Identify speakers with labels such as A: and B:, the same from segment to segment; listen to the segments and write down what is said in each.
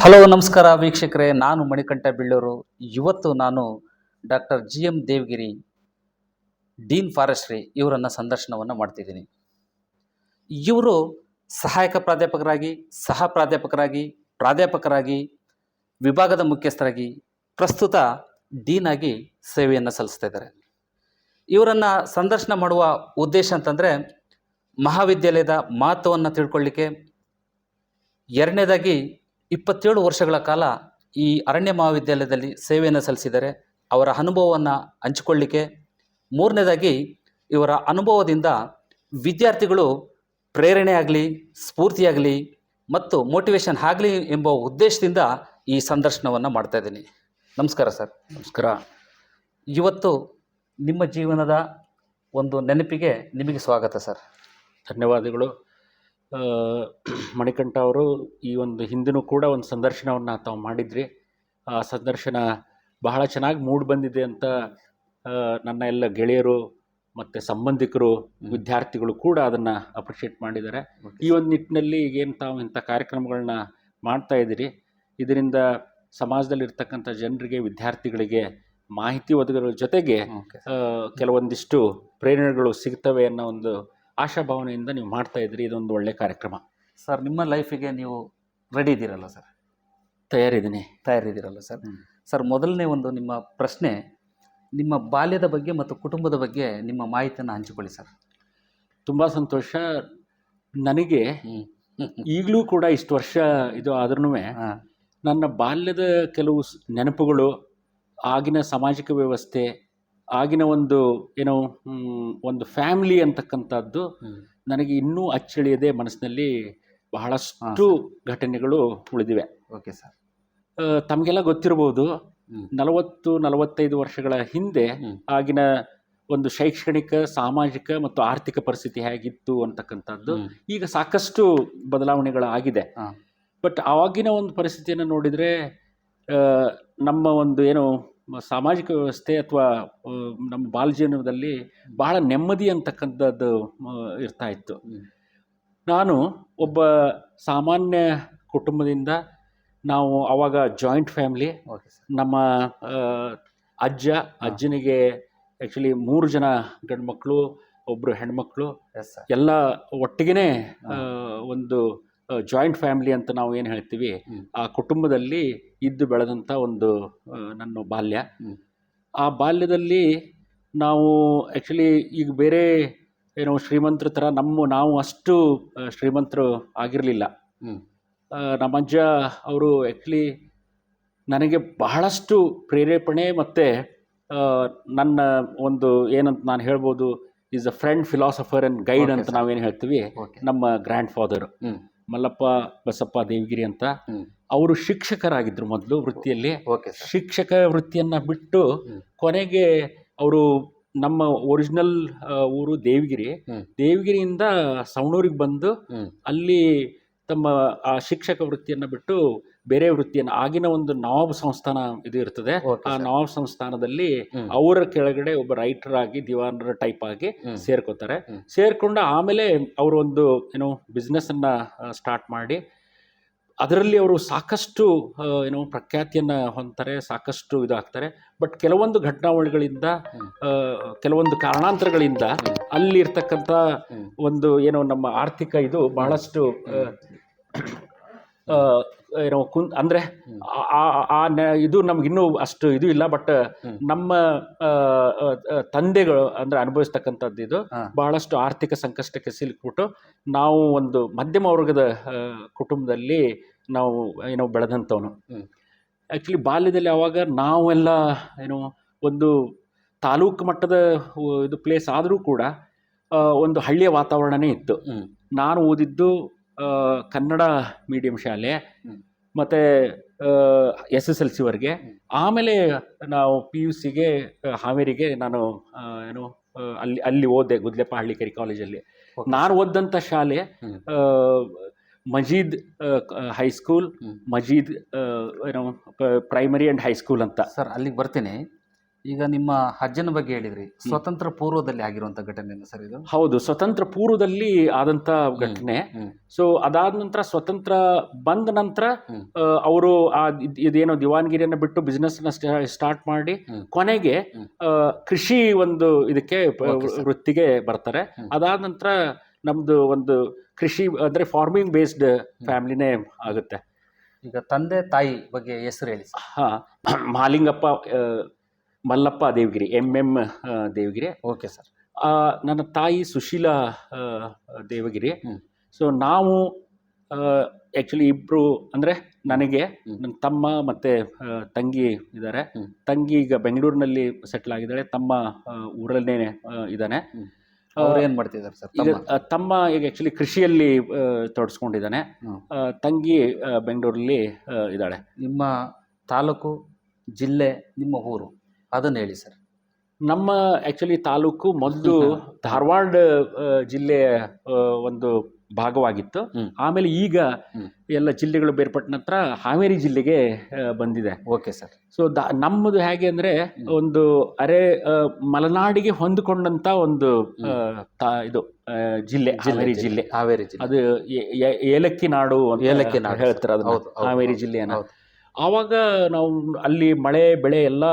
A: Hello, ನಮಸ್ಕಾರ ವೀಕ್ಷಕರೇ. ನಾನು ಮಣಿಕಂಠ ಬಿಳ್ಳೂರು. ಇವತ್ತು ನಾನು doctor G M Devagiri, dean forestry ಇವರನ್ನು ಸಂದರ್ಶನವನ್ನು ಮಾಡ್ತಿದ್ದೀನಿ. ಇವರು ಸಹಾಯಕ ಪ್ರಾಧ್ಯಾಪಕರಾಗಿ, ಸಹ ಪ್ರಾಧ್ಯಾಪಕರಾಗಿ ಪ್ರಾಧ್ಯಾಪಕರಾಗಿ, ವಿಭಾಗದ ಮುಖ್ಯಸ್ಥರಾಗಿ, ಪ್ರಸ್ತುತ ಡೀನ್ ಆಗಿ ಸೇವೆಯನ್ನು ಸಲ್ಲಿಸ್ತಾ ಇದ್ದಾರೆ. ಇವರನ್ನು ಸಂದರ್ಶನ ಮಾಡುವ ಉದ್ದೇಶ ಅಂತಂದರೆ, ಮಹಾವಿದ್ಯಾಲಯದ ಮಹತ್ವವನ್ನು ತಿಳ್ಕೊಳ್ಳಿಕ್ಕೆ ಎರಡನೇದಾಗಿ ಇಪ್ಪತ್ತೇಳು ವರ್ಷಗಳ ಕಾಲ ಈ ಅರಣ್ಯ ಮಹಾವಿದ್ಯಾಲಯದಲ್ಲಿ ಸೇವೆಯನ್ನು ಸಲ್ಲಿಸಿದರೆ ಅವರ ಅನುಭವವನ್ನು ಹಂಚಿಕೊಳ್ಳಿಕ್ಕೆ. ಮೂರನೇದಾಗಿ ಇವರ ಅನುಭವದಿಂದ ವಿದ್ಯಾರ್ಥಿಗಳು ಪ್ರೇರಣೆ ಆಗಲಿ ಸ್ಫೂರ್ತಿಯಾಗಲಿ ಮತ್ತು ಮೋಟಿವೇಶನ್ ಆಗಲಿ ಎಂಬ ಉದ್ದೇಶದಿಂದ ಈ ಸಂದರ್ಶನವನ್ನು ಮಾಡ್ತಾ ಇದ್ದೀನಿ. ನಮಸ್ಕಾರ ಸರ್.
B: ನಮಸ್ಕಾರ.
A: ಇವತ್ತು ನಿಮ್ಮ ಜೀವನದ ಒಂದು ನೆನಪಿಗೆ ನಿಮಗೆ ಸ್ವಾಗತ ಸರ್.
B: ಧನ್ಯವಾದಗಳು. ಮಣಿಕಂಠ ಅವರು ಈ ಒಂದು ಹಿಂದಿನೂ ಕೂಡ ಒಂದು ಸಂದರ್ಶನವನ್ನು ತಾವು ಮಾಡಿದ್ರಿ. ಆ ಸಂದರ್ಶನ ಬಹಳ ಚೆನ್ನಾಗಿ ಮೂಡ್ ಬಂದಿದೆ ಅಂತ ನನ್ನ ಎಲ್ಲ ಗೆಳೆಯರು ಮತ್ತು ಸಂಬಂಧಿಕರು ವಿದ್ಯಾರ್ಥಿಗಳು ಕೂಡ ಅದನ್ನು ಅಪ್ರಿಷಿಯೇಟ್ ಮಾಡಿದ್ದಾರೆ. ಈ ಒಂದು ನಿಟ್ಟಿನಲ್ಲಿ ಈಗೇನು ತಾವು ಇಂಥ ಕಾರ್ಯಕ್ರಮಗಳನ್ನ ಮಾಡ್ತಾ ಇದ್ದೀರಿ. ಇದರಿಂದ ಸಮಾಜದಲ್ಲಿರ್ತಕ್ಕಂಥ ಜನರಿಗೆ ವಿದ್ಯಾರ್ಥಿಗಳಿಗೆ ಮಾಹಿತಿ ಒದಗಿರೋ ಜೊತೆಗೆ ಕೆಲವೊಂದಿಷ್ಟು ಪ್ರೇರಣೆಗಳು ಸಿಗ್ತವೆ ಅನ್ನೋ ಒಂದು ಆಶಾಭಾವನೆಯಿಂದ ನೀವು ಮಾಡ್ತಾ ಇದ್ರಿ ಇದೊಂದು ಒಳ್ಳೆ ಕಾರ್ಯಕ್ರಮ.
A: ಸರ್ ನಿಮ್ಮ ಲೈಫಿಗೆ ನೀವು ರೆಡಿ ಇದ್ದೀರಲ್ಲ ಸರ್?
B: ತಯಾರಿದ್ದೀನಿ.
A: ತಯಾರಿದ್ದೀರಲ್ಲ ಸರ್? ಸರ್ ಮೊದಲನೇ ಒಂದು ನಿಮ್ಮ ಪ್ರಶ್ನೆ ನಿಮ್ಮ ಬಾಲ್ಯದ ಬಗ್ಗೆ ಮತ್ತು ಕುಟುಂಬದ ಬಗ್ಗೆ ನಿಮ್ಮ ಮಾಹಿತಿಯನ್ನು ಹಂಚಿಕೊಳ್ಳಿ ಸರ್.
B: ತುಂಬ ಸಂತೋಷ. ನನಗೆ ಈಗಲೂ ಕೂಡ ಇಷ್ಟು ವರ್ಷ ಇದು ಆದ್ರೂ ನನ್ನ ಬಾಲ್ಯದ ಕೆಲವು ನೆನಪುಗಳು ಆಗಿನ ಸಾಮಾಜಿಕ ವ್ಯವಸ್ಥೆ ಆಗಿನ ಒಂದು ಏನೋ ಒಂದು ಫ್ಯಾಮಿಲಿ ಅಂತಕ್ಕಂಥದ್ದು ನನಗೆ ಇನ್ನೂ ಅಚ್ಚಳಿಯದೆ ಮನಸ್ಸಿನಲ್ಲಿ ಬಹಳಷ್ಟು ಘಟನೆಗಳು ಉಳಿದಿವೆ.
A: Okay sir.
B: ತಮಗೆಲ್ಲ ಗೊತ್ತಿರಬಹುದು. ನಲವತ್ತು ನಲವತ್ತೈದು ವರ್ಷಗಳ ಹಿಂದೆ ಆಗಿನ ಒಂದು ಶೈಕ್ಷಣಿಕ ಸಾಮಾಜಿಕ ಮತ್ತು ಆರ್ಥಿಕ ಪರಿಸ್ಥಿತಿ ಹೇಗಿತ್ತು ಅಂತಕ್ಕಂಥದ್ದು ಈಗ ಸಾಕಷ್ಟು ಬದಲಾವಣೆಗಳಾಗಿದೆ. ಬಟ್ ಆವಾಗಿನ ಒಂದು ಪರಿಸ್ಥಿತಿಯನ್ನು ನೋಡಿದರೆ ನಮ್ಮ ಒಂದು ಏನು ಸಾಮಾಜಿಕ ವ್ಯವಸ್ಥೆ ಅಥವಾ ನಮ್ಮ ಬಾಲ್ಯ ಜೀವನದಲ್ಲಿ ಬಹಳ ನೆಮ್ಮದಿ ಅಂತಕ್ಕಂಥದ್ದು ಇರ್ತಾ ಇತ್ತು. ನಾನು ಒಬ್ಬ ಸಾಮಾನ್ಯ ಕುಟುಂಬದಿಂದ ನಾವು ಆವಾಗ ಜಾಯಿಂಟ್ ಫ್ಯಾಮಿಲಿ. ನಮ್ಮ ಅಜ್ಜ ಅಜ್ಜನಿಗೆ ಆ್ಯಕ್ಚುಲಿ ಮೂರು ಜನ ಗಂಡು ಮಕ್ಕಳು ಒಬ್ಬರು ಹೆಣ್ಮಕ್ಳು ಎಲ್ಲ ಒಟ್ಟಿಗೆ ಒಂದು ಜಾಯಿಂಟ್ ಫ್ಯಾಮಿಲಿ ಅಂತ ನಾವು ಏನು ಹೇಳ್ತೀವಿ ಆ ಕುಟುಂಬದಲ್ಲಿ ಇದ್ದು ಬೆಳೆದಂಥ ಒಂದು ನನ್ನ ಬಾಲ್ಯ. ಆ ಬಾಲ್ಯದಲ್ಲಿ ನಾವು ಆ್ಯಕ್ಚುಲಿ ಈಗ ಬೇರೆ ಏನೋ ಶ್ರೀಮಂತರ ಥರ ನಮ್ಮ ನಾವು ಅಷ್ಟು ಶ್ರೀಮಂತರು ಆಗಿರಲಿಲ್ಲ. ನಮ್ಮ ಅಜ್ಜ ಅವರು ಆ್ಯಕ್ಚುಲಿ ನನಗೆ ಬಹಳಷ್ಟು ಪ್ರೇರೇಪಣೆ ಮತ್ತು ನನ್ನ ಒಂದು ಏನಂತ ನಾನು ಹೇಳ್ಬೋದು is a friend philosopher and guide ಅಂತ. ನಾವೇನು ಹೇಳ್ತೀವಿ ನಮ್ಮ ಗ್ರ್ಯಾಂಡ್ ಫಾದರ್ ಮಲ್ಲಪ್ಪ ಬಸಪ್ಪ ದೇವಗಿರಿ ಅಂತ ಅವರು ಶಿಕ್ಷಕರಾಗಿದ್ದರು ಮೊದಲು ವೃತ್ತಿಯಲ್ಲಿ. ಶಿಕ್ಷಕ ವೃತ್ತಿಯನ್ನು ಬಿಟ್ಟು ಕೊನೆಗೆ ಅವರು ನಮ್ಮ ಒರಿಜಿನಲ್ ಊರು ದೇವಗಿರಿ. ದೇವಗಿರಿಯಿಂದ ಸವಣೂರಿಗೆ ಬಂದು ಅಲ್ಲಿ ತಮ್ಮ ಆ ಶಿಕ್ಷಕ ವೃತ್ತಿಯನ್ನು ಬಿಟ್ಟು ಬೇರೆ ವೃತ್ತಿಯನ್ನು ಆಗಿನ ಒಂದು ನವಾಬ್ ಸಂಸ್ಥಾನ ಇದು ಇರ್ತದೆ. ಆ ನವಾಬ್ ಸಂಸ್ಥಾನದಲ್ಲಿ ಅವರ ಕೆಳಗಡೆ ಒಬ್ಬ ರೈಟರ್ ಆಗಿ ದಿವಾನರ ಟೈಪ್ ಆಗಿ. ಸೇರ್ಕೋತಾರೆ. ಸೇರ್ಕೊಂಡು ಆಮೇಲೆ ಅವರು ಒಂದು ಏನೋ ಬಿಸ್ನೆಸ್ಸನ್ನು ಸ್ಟಾರ್ಟ್ ಮಾಡಿ ಅದರಲ್ಲಿ ಅವರು ಸಾಕಷ್ಟು ಏನು ಪ್ರಖ್ಯಾತಿಯನ್ನು ಹೊಂದ್ತಾರೆ ಸಾಕಷ್ಟು ಇದಾಗ್ತಾರೆ. ಬಟ್ ಕೆಲವೊಂದು ಘಟನಾವಳಿಗಳಿಂದ. ಕೆಲವೊಂದು ಕಾರಣಾಂತರಗಳಿಂದ
A: ಅಲ್ಲಿರ್ತಕ್ಕಂಥ
B: ಒಂದು ಏನೋ ನಮ್ಮ ಆರ್ಥಿಕ ಇದು ಬಹಳಷ್ಟು ಏನೋ ಕುನ್ ಅಂದರೆ. ಆ ಇದು ನಮಗಿನ್ನೂ ಅಷ್ಟು ಇದು ಇಲ್ಲ ಬಟ್ ನಮ್ಮ ತಂದೆಗಳು ಅಂದರೆ ಅನುಭವಿಸ್ತಕ್ಕಂಥದ್ದು ಇದು. ಬಹಳಷ್ಟು ಆರ್ಥಿಕ ಸಂಕಷ್ಟಕ್ಕೆ ಸಿಲುಕ್ಬಿಟ್ಟು ನಾವು ಒಂದು ಮಧ್ಯಮ ವರ್ಗದ ಕುಟುಂಬದಲ್ಲಿ ನಾವು ಏನೋ ಬೆಳೆದಂಥವನು. ಆ್ಯಕ್ಚುಲಿ ಬಾಲ್ಯದಲ್ಲಿ ಆವಾಗ ನಾವೆಲ್ಲ ಏನೋ ಒಂದು ತಾಲೂಕು ಮಟ್ಟದ ಇದು ಪ್ಲೇಸ್ ಆದರೂ ಕೂಡ ಒಂದು ಹಳ್ಳಿಯ ವಾತಾವರಣನೇ ಇತ್ತು ನಾನು ಓದಿದ್ದು ಕನ್ನಡ ಮೀಡಿಯಂ ಶಾಲೆ. ಮತ್ತು ಎಸ್ ಎಸ್ ಎಲ್ ಸಿವರೆಗೆ. ಆಮೇಲೆ ನಾವು ಪಿ ಯು ಸಿಗೆ ಹಾವೇರಿಗೆ ನಾನು ಏನು ಅಲ್ಲಿ ಅಲ್ಲಿ ಓದೆ ಗುದ್ಲೆಪ್ಪ ಹಳ್ಳಿಕೇರಿ ಕಾಲೇಜಲ್ಲಿ ನಾನು ಓದಿದಂಥ ಶಾಲೆ ಮಜೀದ್ ಹೈಸ್ಕೂಲ್. ಮಜೀದ್ ಏನು ಏನೋ ಪ್ರೈಮರಿ ಆ್ಯಂಡ್ ಹೈಸ್ಕೂಲ್ ಅಂತ
A: ಸರ್ ಅಲ್ಲಿಗೆ ಬರ್ತೀನಿ ಈಗ ನಿಮ್ಮ ಅಜ್ಜನ ಬಗ್ಗೆ ಹೇಳಿದ್ರಿ ಸ್ವತಂತ್ರ ಪೂರ್ವದಲ್ಲಿ ಆಗಿರುವಂತ ಘಟನೆ ಸರ್ ಇದು
B: ಹೌದು ಸ್ವತಂತ್ರ ಪೂರ್ವದಲ್ಲಿ ಆದಂತ ಘಟನೆ. ಸೊ ಅದಾದ ನಂತರ ಸ್ವತಂತ್ರ ಬಂದ ನಂತರ. ಅವರು ಆ ಇದ್- ಇದೇನೋ ದಿವಾನ್ಗಿರಿಯನ್ನ ಬಿಟ್ಟು ಬಿಸ್ನೆಸ್ನ ಸ್ಟಾರ್ಟ್ ಮಾಡಿ ಕೊನೆಗೆ. ಕೃಷಿ ಒಂದು ಇದಕ್ಕೆ. ವೃತ್ತಿಗೆ ಬರ್ತಾರೆ. ಅದಾದ ನಂತರ ನಮ್ದು ಒಂದು ಕೃಷಿ ಅಂದ್ರೆ ಫಾರ್ಮಿಂಗ್ ಬೇಸ್ಡ್ ಫ್ಯಾಮಿಲಿನೇ ಆಗುತ್ತೆ
A: ಈಗ ತಂದೆ ತಾಯಿ ಬಗ್ಗೆ ಹೆಸರು ಹೇಳಿ
B: ಹಾ ಮಹಾಲಿಂಗಪ್ಪ ಆ, Mallappa Devagiri M M Devagiri.
A: Okay sir.
B: ನನ್ನ ತಾಯಿ ಸುಶೀಲಾ ದೇವಗಿರಿ. ಸೊ ನಾವು ಆ್ಯಕ್ಚುಲಿ ಇಬ್ಬರು ಅಂದರೆ ನನಗೆ ನನ್ನ ತಮ್ಮ ಮತ್ತು ತಂಗಿ ಇದ್ದಾರೆ ತಂಗಿ ಈಗ ಬೆಂಗಳೂರಿನಲ್ಲಿ ಸೆಟ್ಲ್ ಆಗಿದ್ದಾಳೆ. ತಮ್ಮ ಊರಲ್ಲೇ ಇದ್ದಾನೆ.
A: ಏನು ಏನ್ ಮಾಡ್ತಿದ್ದಾರೆ ಸರ್?
B: ಈಗ
A: ತಮ್ಮ?
B: ಈಗ ಆ್ಯಕ್ಚುಲಿ ಕೃಷಿಯಲ್ಲಿ ತೊಡಸ್ಕೊಂಡಿದ್ದಾನೆ. ತಂಗಿ ಬೆಂಗಳೂರಲ್ಲಿ ಇದ್ದಾಳೆ.
A: ನಿಮ್ಮ ತಾಲೂಕು ಜಿಲ್ಲೆ ನಿಮ್ಮ ಊರು? ಅದನ್ನ ಹೇಳಿ ಸರ್.
B: ನಮ್ಮ ಆ್ಯಕ್ಚುಲಿ ತಾಲೂಕು ಮೊದಲು ಧಾರವಾಡ ಜಿಲ್ಲೆಯ ಒಂದು ಭಾಗವಾಗಿತ್ತು. ಆಮೇಲೆ ಈಗ. ಎಲ್ಲ ಜಿಲ್ಲೆಗಳು ಬೇರ್ಪಟ್ಟ ನಂತರ ಹಾವೇರಿ ಜಿಲ್ಲೆಗೆ ಬಂದಿದೆ.
A: Okay sir.
B: ಸೊ ದ ನಮ್ಮದು ಹೇಗೆ ಅಂದರೆ ಒಂದು ಅರೆ ಮಲೆನಾಡಿಗೆ ಹೊಂದಿಕೊಂಡಂತ ಒಂದು ತಾ- ಇದು ಜಿಲ್ಲೆ ಹಾವೇರಿ ಜಿಲ್ಲೆ
A: ಹಾವೇರಿ ಜಿಲ್ಲೆ.
B: ಅದು ಏಲಕ್ಕಿ ನಾಡು
A: ಏಲಕ್ಕಿ ನಾಡು.
B: ಹೇಳ್ತಾರೆ
A: ಹೌದು,
B: ಹಾವೇರಿ
A: ಜಿಲ್ಲೆ
B: ಜಿಲ್ಲೆಯನ್ನ. ಆವಾಗ ನಾವು ಅಲ್ಲಿ ಮಳೆ ಬೆಳೆ ಎಲ್ಲ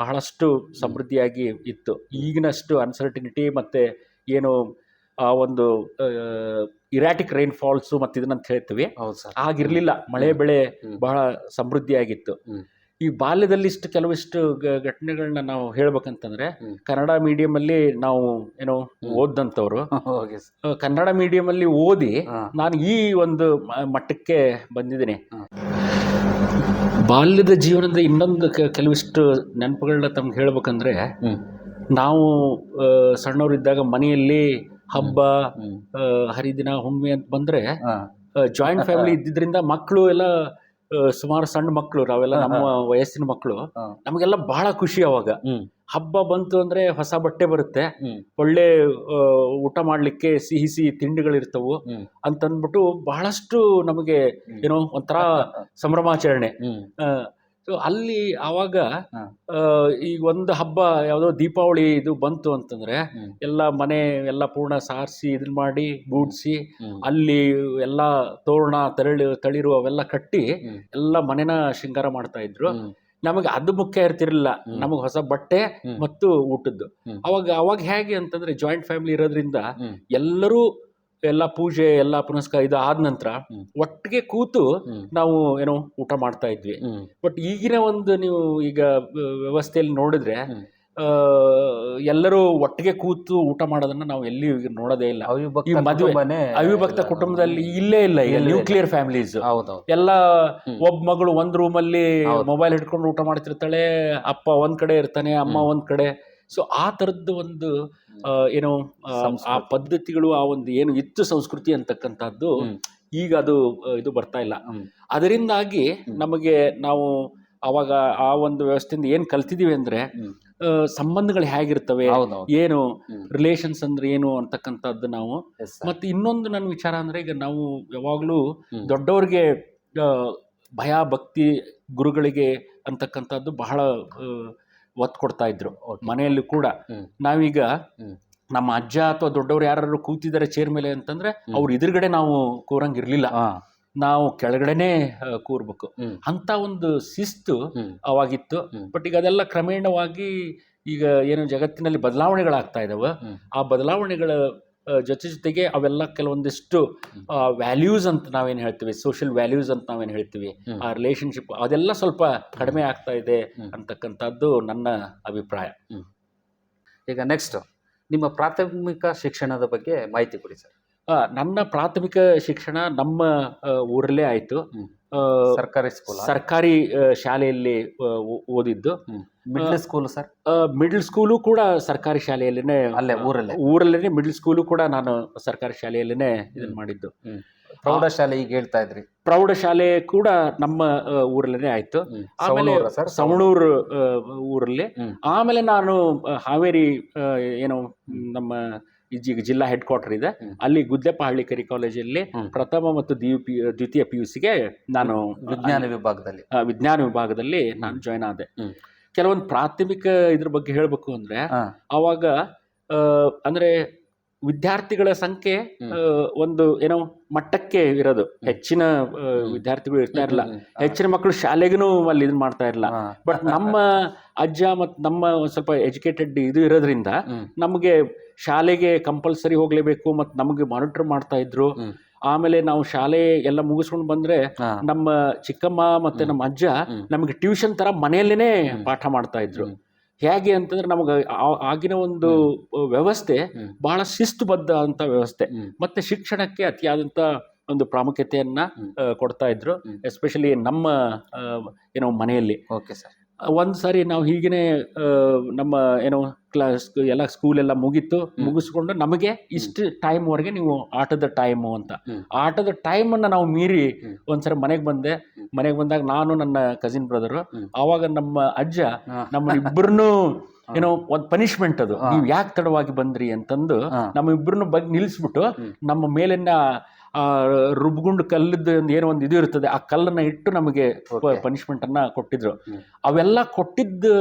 B: ಬಹಳಷ್ಟು ಸಮೃದ್ಧಿಯಾಗಿ ಇತ್ತು. ಈಗಿನಷ್ಟು ಅನ್ಸರ್ಟಿನಿಟಿ ಮತ್ತು ಏನು ಆ ಒಂದು ಇರಾಟಿಕ್ ರೈನ್ ಫಾಲ್ಸು ಮತ್ತು ಇದನ್ನಂತ ಹೇಳ್ತೀವಿ.
A: ಹೌದು ಸರ್.
B: ಆಗಿರಲಿಲ್ಲ ಮಳೆ ಬೆಳೆ ಬಹಳ ಸಮೃದ್ಧಿಯಾಗಿತ್ತು. ಈ ಬಾಲ್ಯದಲ್ಲಿ ಇಷ್ಟು ಕೆಲವಿಷ್ಟು ಘಟನೆಗಳನ್ನ ನಾವು ಹೇಳ್ಬೇಕಂತಂದ್ರೆ. ಕನ್ನಡ ಮೀಡಿಯಮಲ್ಲಿ ನಾವು ಏನೋ ಓದ್ದಂಥವ್ರು ಕನ್ನಡ ಮೀಡಿಯಮಲ್ಲಿ ಓದಿ ನಾನು ಈ ಒಂದು ಮಟ್ಟಕ್ಕೆ ಬಂದಿದ್ದೀನಿ. ಬಾಲ್ಯದ ಜೀವನದ ಇನ್ನೊಂದು ಕೆಲವಿಷ್ಟು ನೆನಪುಗಳನ್ನ ತಮ್ಗೆ ಹೇಳ್ಬೇಕಂದ್ರೆ ನಾವು ಸಣ್ಣವರಿದ್ದಾಗ ಮನೆಯಲ್ಲಿ ಹಬ್ಬ ಹರಿದಿನ ಹುಣ್ಣಿಮೆ ಅಂತ ಬಂದ್ರೆ ಜಾಯಿಂಟ್ ಫ್ಯಾಮಿಲಿ ಇದ್ದಿದ್ರಿಂದ ಮಕ್ಕಳು ಎಲ್ಲ ಸುಮಾರು ಸಣ್ಣ ಮಕ್ಕಳು ನಾವೆಲ್ಲ ನಮ್ಮ ವಯಸ್ಸಿನ ಮಕ್ಕಳು. ನಮಗೆಲ್ಲ ಬಹಳ ಖುಷಿ ಅವಾಗ. ಹಬ್ಬ ಬಂತು ಅಂದ್ರೆ ಹೊಸ ಬಟ್ಟೆ ಬರುತ್ತೆ. ಒಳ್ಳೆ ಊಟ ಮಾಡ್ಲಿಕ್ಕೆ ಸಿಹಿ ಸಿಹಿ ತಿಂಡಿಗಳಿರ್ತವು ಅಂತಂದ್ಬಿಟ್ಟು ಬಹಳಷ್ಟು ನಮಗೆ ಏನೋ ಒಂಥರ ಸಂಭ್ರಮಾಚರಣೆ. ಅಲ್ಲಿ ಆವಾಗ ಈಗ ಒಂದು ಹಬ್ಬ ಯಾವುದೋ ದೀಪಾವಳಿ ಇದು ಬಂತು ಅಂತಂದ್ರೆ. ಎಲ್ಲ ಮನೆ ಎಲ್ಲ ಪೂರ್ಣ ಸಾರಿಸಿ ಇದನ್ನ ಮಾಡಿ ಗೂಡ್ಸಿ ಅಲ್ಲಿ ಎಲ್ಲ ತೋರಣ ತರಳು ತಳಿರು ಅವೆಲ್ಲ ಕಟ್ಟಿ. ಎಲ್ಲ ಮನೆನ ಶೃಂಗಾರ ಮಾಡ್ತಾ ಇದ್ರು. ನಮಗೆ ಅದು ಮುಖ್ಯ ಇರ್ತಿರ್ಲಿಲ್ಲ. ನಮಗೆ ಹೊಸ ಬಟ್ಟೆ ಮತ್ತು ಊಟದ್ದು. ಅವಾಗ ಅವಾಗ ಹೇಗೆ ಅಂತಂದ್ರೆ ಜಾಯಿಂಟ್ ಫ್ಯಾಮಿಲಿ ಇರೋದ್ರಿಂದ. ಎಲ್ಲರೂ ಎಲ್ಲ ಪೂಜೆ ಎಲ್ಲ ಪುನಸ್ಕಾರ ಇದು ಆದ ನಂತರ ಒಟ್ಟಿಗೆ ಕೂತು ನಾವು ಏನೋ ಊಟ ಮಾಡ್ತಾ ಇದ್ವಿ. ಬಟ್ ಈಗಿನ ಒಂದು ನೀವು ಈಗ ವ್ಯ- ವ್ಯವಸ್ಥೆಯಲ್ಲಿ ನೋಡಿದ್ರೆ ಎಲ್ಲರೂ ಒಟ್ಟಿಗೆ ಕೂತು ಊಟ ಮಾಡೋದನ್ನ ನಾವು ಎಲ್ಲಿ ನೋಡೋದೇ ಇಲ್ಲ.
A: ಅವಿಭಕ್ತ
B: ಈ ಮದುವೆ ಅವಿಭಕ್ತ ಕುಟುಂಬದಲ್ಲಿ ಇಲ್ಲೇ ಇಲ್ಲ ಈಗ. ನ್ಯೂಕ್ಲಿಯರ್ ಫ್ಯಾಮಿಲೀಸ್ ಎಲ್ಲ. ಒಬ್ಬ ಮಗಳು ಒಂದ್ ರೂಮಲ್ಲಿ. ಮೊಬೈಲ್ ಹಿಡ್ಕೊಂಡು ಊಟ ಮಾಡ್ತಿರ್ತಾಳೆ ಅಪ್ಪ ಒಂದ್ ಕಡೆ ಇರ್ತಾನೆ ಅಮ್ಮ. ಒಂದ್ ಕಡೆ. ಸೊ ಆ ತರದ್ದು ಒಂದು ಏನು ಆ, ಆ ಪದ್ಧತಿಗಳು ಆ ಒಂದು ಏನು ಇತ್ತು ಸಂಸ್ಕೃತಿ ಅಂತಕ್ಕಂಥದ್ದು ಈಗ ಅದು ಇದು ಬರ್ತಾ ಇಲ್ಲ. ಅದರಿಂದಾಗಿ ನಮಗೆ ನಾವು ಅವಾಗ ಆ ಒಂದು ವ್ಯವಸ್ಥೆಯಿಂದ ಏನ್ ಕಲ್ತಿದೀವಿ ಅಂದ್ರೆ ಸಂಬಂಧಗಳು ಹೇಗಿರ್ತವೆ ಏನು. ರಿಲೇಷನ್ಸ್ ಅಂದ್ರೆ ಏನು ಅಂತಕ್ಕಂಥದ್ದು ನಾವು ಮತ್ತು ಇನ್ನೊಂದು ನನ್ನ ವಿಚಾರ ಅಂದ್ರೆ ಈಗ ನಾವು ಯಾವಾಗಲೂ. ದೊಡ್ಡವ್ರಿಗೆ ಭಯ ಭಕ್ತಿ ಗುರುಗಳಿಗೆ ಅಂತಕ್ಕಂಥದ್ದು ಬಹಳ ಒತ್ತು ಕೊಡ್ತಾ ಇದ್ರು. ಮನೆಯಲ್ಲಿ ಕೂಡ ನಾವೀಗ. ನಮ್ಮ ಅಜ್ಜ ಅಥವಾ ದೊಡ್ಡವ್ರು ಯಾರು ಕೂತಿದ್ದಾರೆ ಚೇರ್ ಮೇಲೆ ಅಂತಂದ್ರೆ. ಅವ್ರ ಎದುರುಗಡೆ ನಾವು ಕೂರಂಗಿರ್ಲಿಲ್ಲ. ನಾವು ಕೆಳಗಡೆನೆ ಕೂರ್ಬೇಕು. ಅಂತ ಒಂದು ಶಿಸ್ತು. ಅವಾಗಿತ್ತು. ಬಟ್ ಈಗ ಅದೆಲ್ಲ ಕ್ರಮೇಣವಾಗಿ ಈಗ ಏನು ಜಗತ್ತಿನಲ್ಲಿ ಬದಲಾವಣೆಗಳಾಗ್ತಾ ಇದಾವೆ. ಆ ಬದಲಾವಣೆಗಳ ಜೊತೆ ಜೊತೆಗೆ ಅವೆಲ್ಲ ಕೆಲವೊಂದಿಷ್ಟು ವ್ಯಾಲ್ಯೂಸ್ ಅಂತ ನಾವೇನು ಹೇಳ್ತೀವಿ ಸೋಷಿಯಲ್ ವ್ಯಾಲ್ಯೂಸ್ ಅಂತ ನಾವೇನು ಹೇಳ್ತೀವಿ ಆ ರಿಲೇಶನ್ಶಿಪ್ ಅದೆಲ್ಲ ಸ್ವಲ್ಪ ಕಡಿಮೆ ಆಗ್ತಾ ಇದೆ. ಅಂತಕ್ಕಂಥದ್ದು ನನ್ನ ಅಭಿಪ್ರಾಯ.
A: ಈಗ ನೆಕ್ಸ್ಟ್ ನಿಮ್ಮ ಪ್ರಾಥಮಿಕ ಶಿಕ್ಷಣದ ಬಗ್ಗೆ ಮಾಹಿತಿ ಕೊಡಿ ಸರ್.
B: ನನ್ನ ಪ್ರಾಥಮಿಕ ಶಿಕ್ಷಣ ನಮ್ಮ ಊರಲ್ಲೇ ಆಯಿತು.
A: ಸರ್ಕಾರಿ ಸ್ಕೂಲ್
B: ಸರ್ಕಾರಿ ಶಾಲೆಯಲ್ಲಿ ಓದಿದ್ದು.
A: Middle school sir
B: middle school ಕೂಡ ಸರ್ಕಾರಿ ಶಾಲೆಯಲ್ಲಿನೇ
A: ಅಲ್ಲೇ ಊರಲ್ಲೇ?
B: ಊರಲ್ಲೇ ಮಿಡ್ಲ್ ಸ್ಕೂಲು ಕೂಡ ನಾನು ಸರ್ಕಾರಿ ಶಾಲೆಯಲ್ಲಿನೇ ಇದನ್ನ ಮಾಡಿದ್ದು.
A: ಪ್ರೌಢಶಾಲೆ ಈಗ ಹೇಳ್ತಾ ಇದ್ರಿ.
B: ಪ್ರೌಢಶಾಲೆ ಕೂಡ ನಮ್ಮ ಊರಲ್ಲೇ ಆಯ್ತು. ಆಮೇಲೆ
A: ಸವಣೂರ ಸರ್
B: ಸವಣೂರು ಆ, ಊರಲ್ಲಿ. ಆಮೇಲೆ ನಾನು ಹಾವೇರಿ ಏನು ನಮ್ಮ ಈಗ ಜಿಲ್ಲಾ ಹೆಡ್ ಕ್ವಾರ್ಟರ್ ಇದೆ. ಅಲ್ಲಿ ಗುದ್ದೆಪಹಳ್ಳಿ ಕರಿ ಕಾಲೇಜಲ್ಲಿ ಪ್ರಥಮ ಮತ್ತು ದ್ವಿ- ಪಿ- ದ್ವಿತೀಯ ಪಿ ಯು ಸಿಗೆ ನಾನು
A: ವಿಜ್ಞಾನ ವಿಭಾಗದಲ್ಲಿ
B: ಆ, ವಿಜ್ಞಾನ ವಿಭಾಗದಲ್ಲಿ ನಾನು ಜಾಯ್ನ್ ಆದೆ. ಕೆಲವೊಂದು ಪ್ರಾಥಮಿಕ ಇದ್ರ ಬಗ್ಗೆ ಹೇಳಬೇಕು ಅಂದ್ರೆ. ಅವಾಗ ಅಂದ್ರೆ ವಿದ್ಯಾರ್ಥಿಗಳ ಸಂಖ್ಯೆ ಒಂದು ಏನೋ ಮಟ್ಟಕ್ಕೆ ಇರೋದು. ಹೆಚ್ಚಿನ ವಿದ್ಯಾರ್ಥಿಗಳು ಇರ್ತಾ ಇರಲಿಲ್ಲ ಹೆಚ್ಚಿನ ಮಕ್ಕಳು ಶಾಲೆಗೂ ಅಲ್ಲಿ ಇದನ್ನ ಮಾಡ್ತಾ ಇರಲಿಲ್ಲ ಬಟ್ ನಮ್ಮ ಅಜ್ಜ ಮತ್ತು ನಮ್ಮ ಒಂದ್ ಸ್ವಲ್ಪ ಎಜುಕೇಟೆಡ್ ಇದು ಇರೋದ್ರಿಂದ. ನಮಗೆ ಶಾಲೆಗೆ ಕಂಪಲ್ಸರಿ ಹೋಗ್ಲೇಬೇಕು ಮತ್ತು ನಮಗೆ ಮಾನಿಟರ್ ಮಾಡ್ತಾ ಇದ್ರು. ಆಮೇಲೆ ನಾವು ಶಾಲೆ ಎಲ್ಲ ಮುಗಿಸ್ಕೊಂಡು ಬಂದ್ರೆ ನಮ್ಮ ಚಿಕ್ಕಮ್ಮ ಮತ್ತೆ ನಮ್ಮ ಅಜ್ಜ. ನಮಗೆ ಟ್ಯೂಷನ್ ತರ ಮನೆಯಲ್ಲೇನೆ ಪಾಠ ಮಾಡ್ತಾ ಇದ್ರು. ಹೇಗೆ ಅಂತಂದ್ರೆ ನಮಗೆ ಆ- ಆಗಿನ ಒಂದು ವ್ಯವಸ್ಥೆ ಬಹಳ ಶಿಸ್ತುಬದ್ಧ ಅಂತ ವ್ಯವಸ್ಥೆ. ಮತ್ತೆ ಶಿಕ್ಷಣಕ್ಕೆ ಅತಿಯಾದಂತ ಒಂದು ಪ್ರಾಮುಖ್ಯತೆಯನ್ನ ಕೊಡ್ತಾ ಇದ್ರು. ಎಸ್ಪೆಷಲಿ ನಮ್ಮ ಏನೋ ಮನೆಯಲ್ಲಿ.
A: ಓಕೆ ಸರ್
B: ಒಂದು ಸಾರಿ ನಾವು ಹೀಗೇ ನಮ್ಮ ಏನೋ ಕ್ಲಾಸ್ ಎಲ್ಲ ಸ್ಕೂಲ್ ಎಲ್ಲ ಮುಗೀತು ಮುಗಿಸ್ಕೊಂಡು ನಮಗೆ ಇಷ್ಟು ಟೈಮ್ವರೆಗೆ ನೀವು ಆಟದ ಟೈಮು ಅಂತ
A: ಆಟದ
B: ಆಟದ ಟೈಮನ್ನು ನಾವು ಮೀರಿ. ಒಂದ್ಸರಿ ಮನೆಗೆ ಬಂದೆ. ಮನೆಗೆ ಬಂದಾಗ ನಾನು ನನ್ನ ಕಸಿನ್ ಬ್ರದರು. ಆವಾಗ ನಮ್ಮ ಅಜ್ಜ. ನಮ್ಮ ಇಬ್ಬರನ್ನು ಏನೋ ಒಂದು ಪನಿಷ್ಮೆಂಟ್ ಅದು. ನೀವು ಯಾಕೆ ತಡವಾಗಿ ಬಂದ್ರಿ ಅಂತಂದು. ನಮ್ಮ ಇಬ್ಬರನ್ನು ಬಗ್ಗೆ ನಿಲ್ಲಿಸ್ಬಿಟ್ಟು ನಮ್ಮ ಮೇಲಿನ ರುಬ್ಗುಂಡು ಕಲ್ಲದ್ದು ಒಂದು ಏನೋ ಒಂದು ಇದು ಇರ್ತದೆ ಆ ಕಲ್ಲನ್ನ ಇಟ್ಟು ನಮಗೆ ಪನಿಷ್ಮೆಂಟನ್ನು ಕೊಟ್ಟಿದ್ರು. ಅವೆಲ್ಲ ಕೊಟ್ಟಿದ್ದು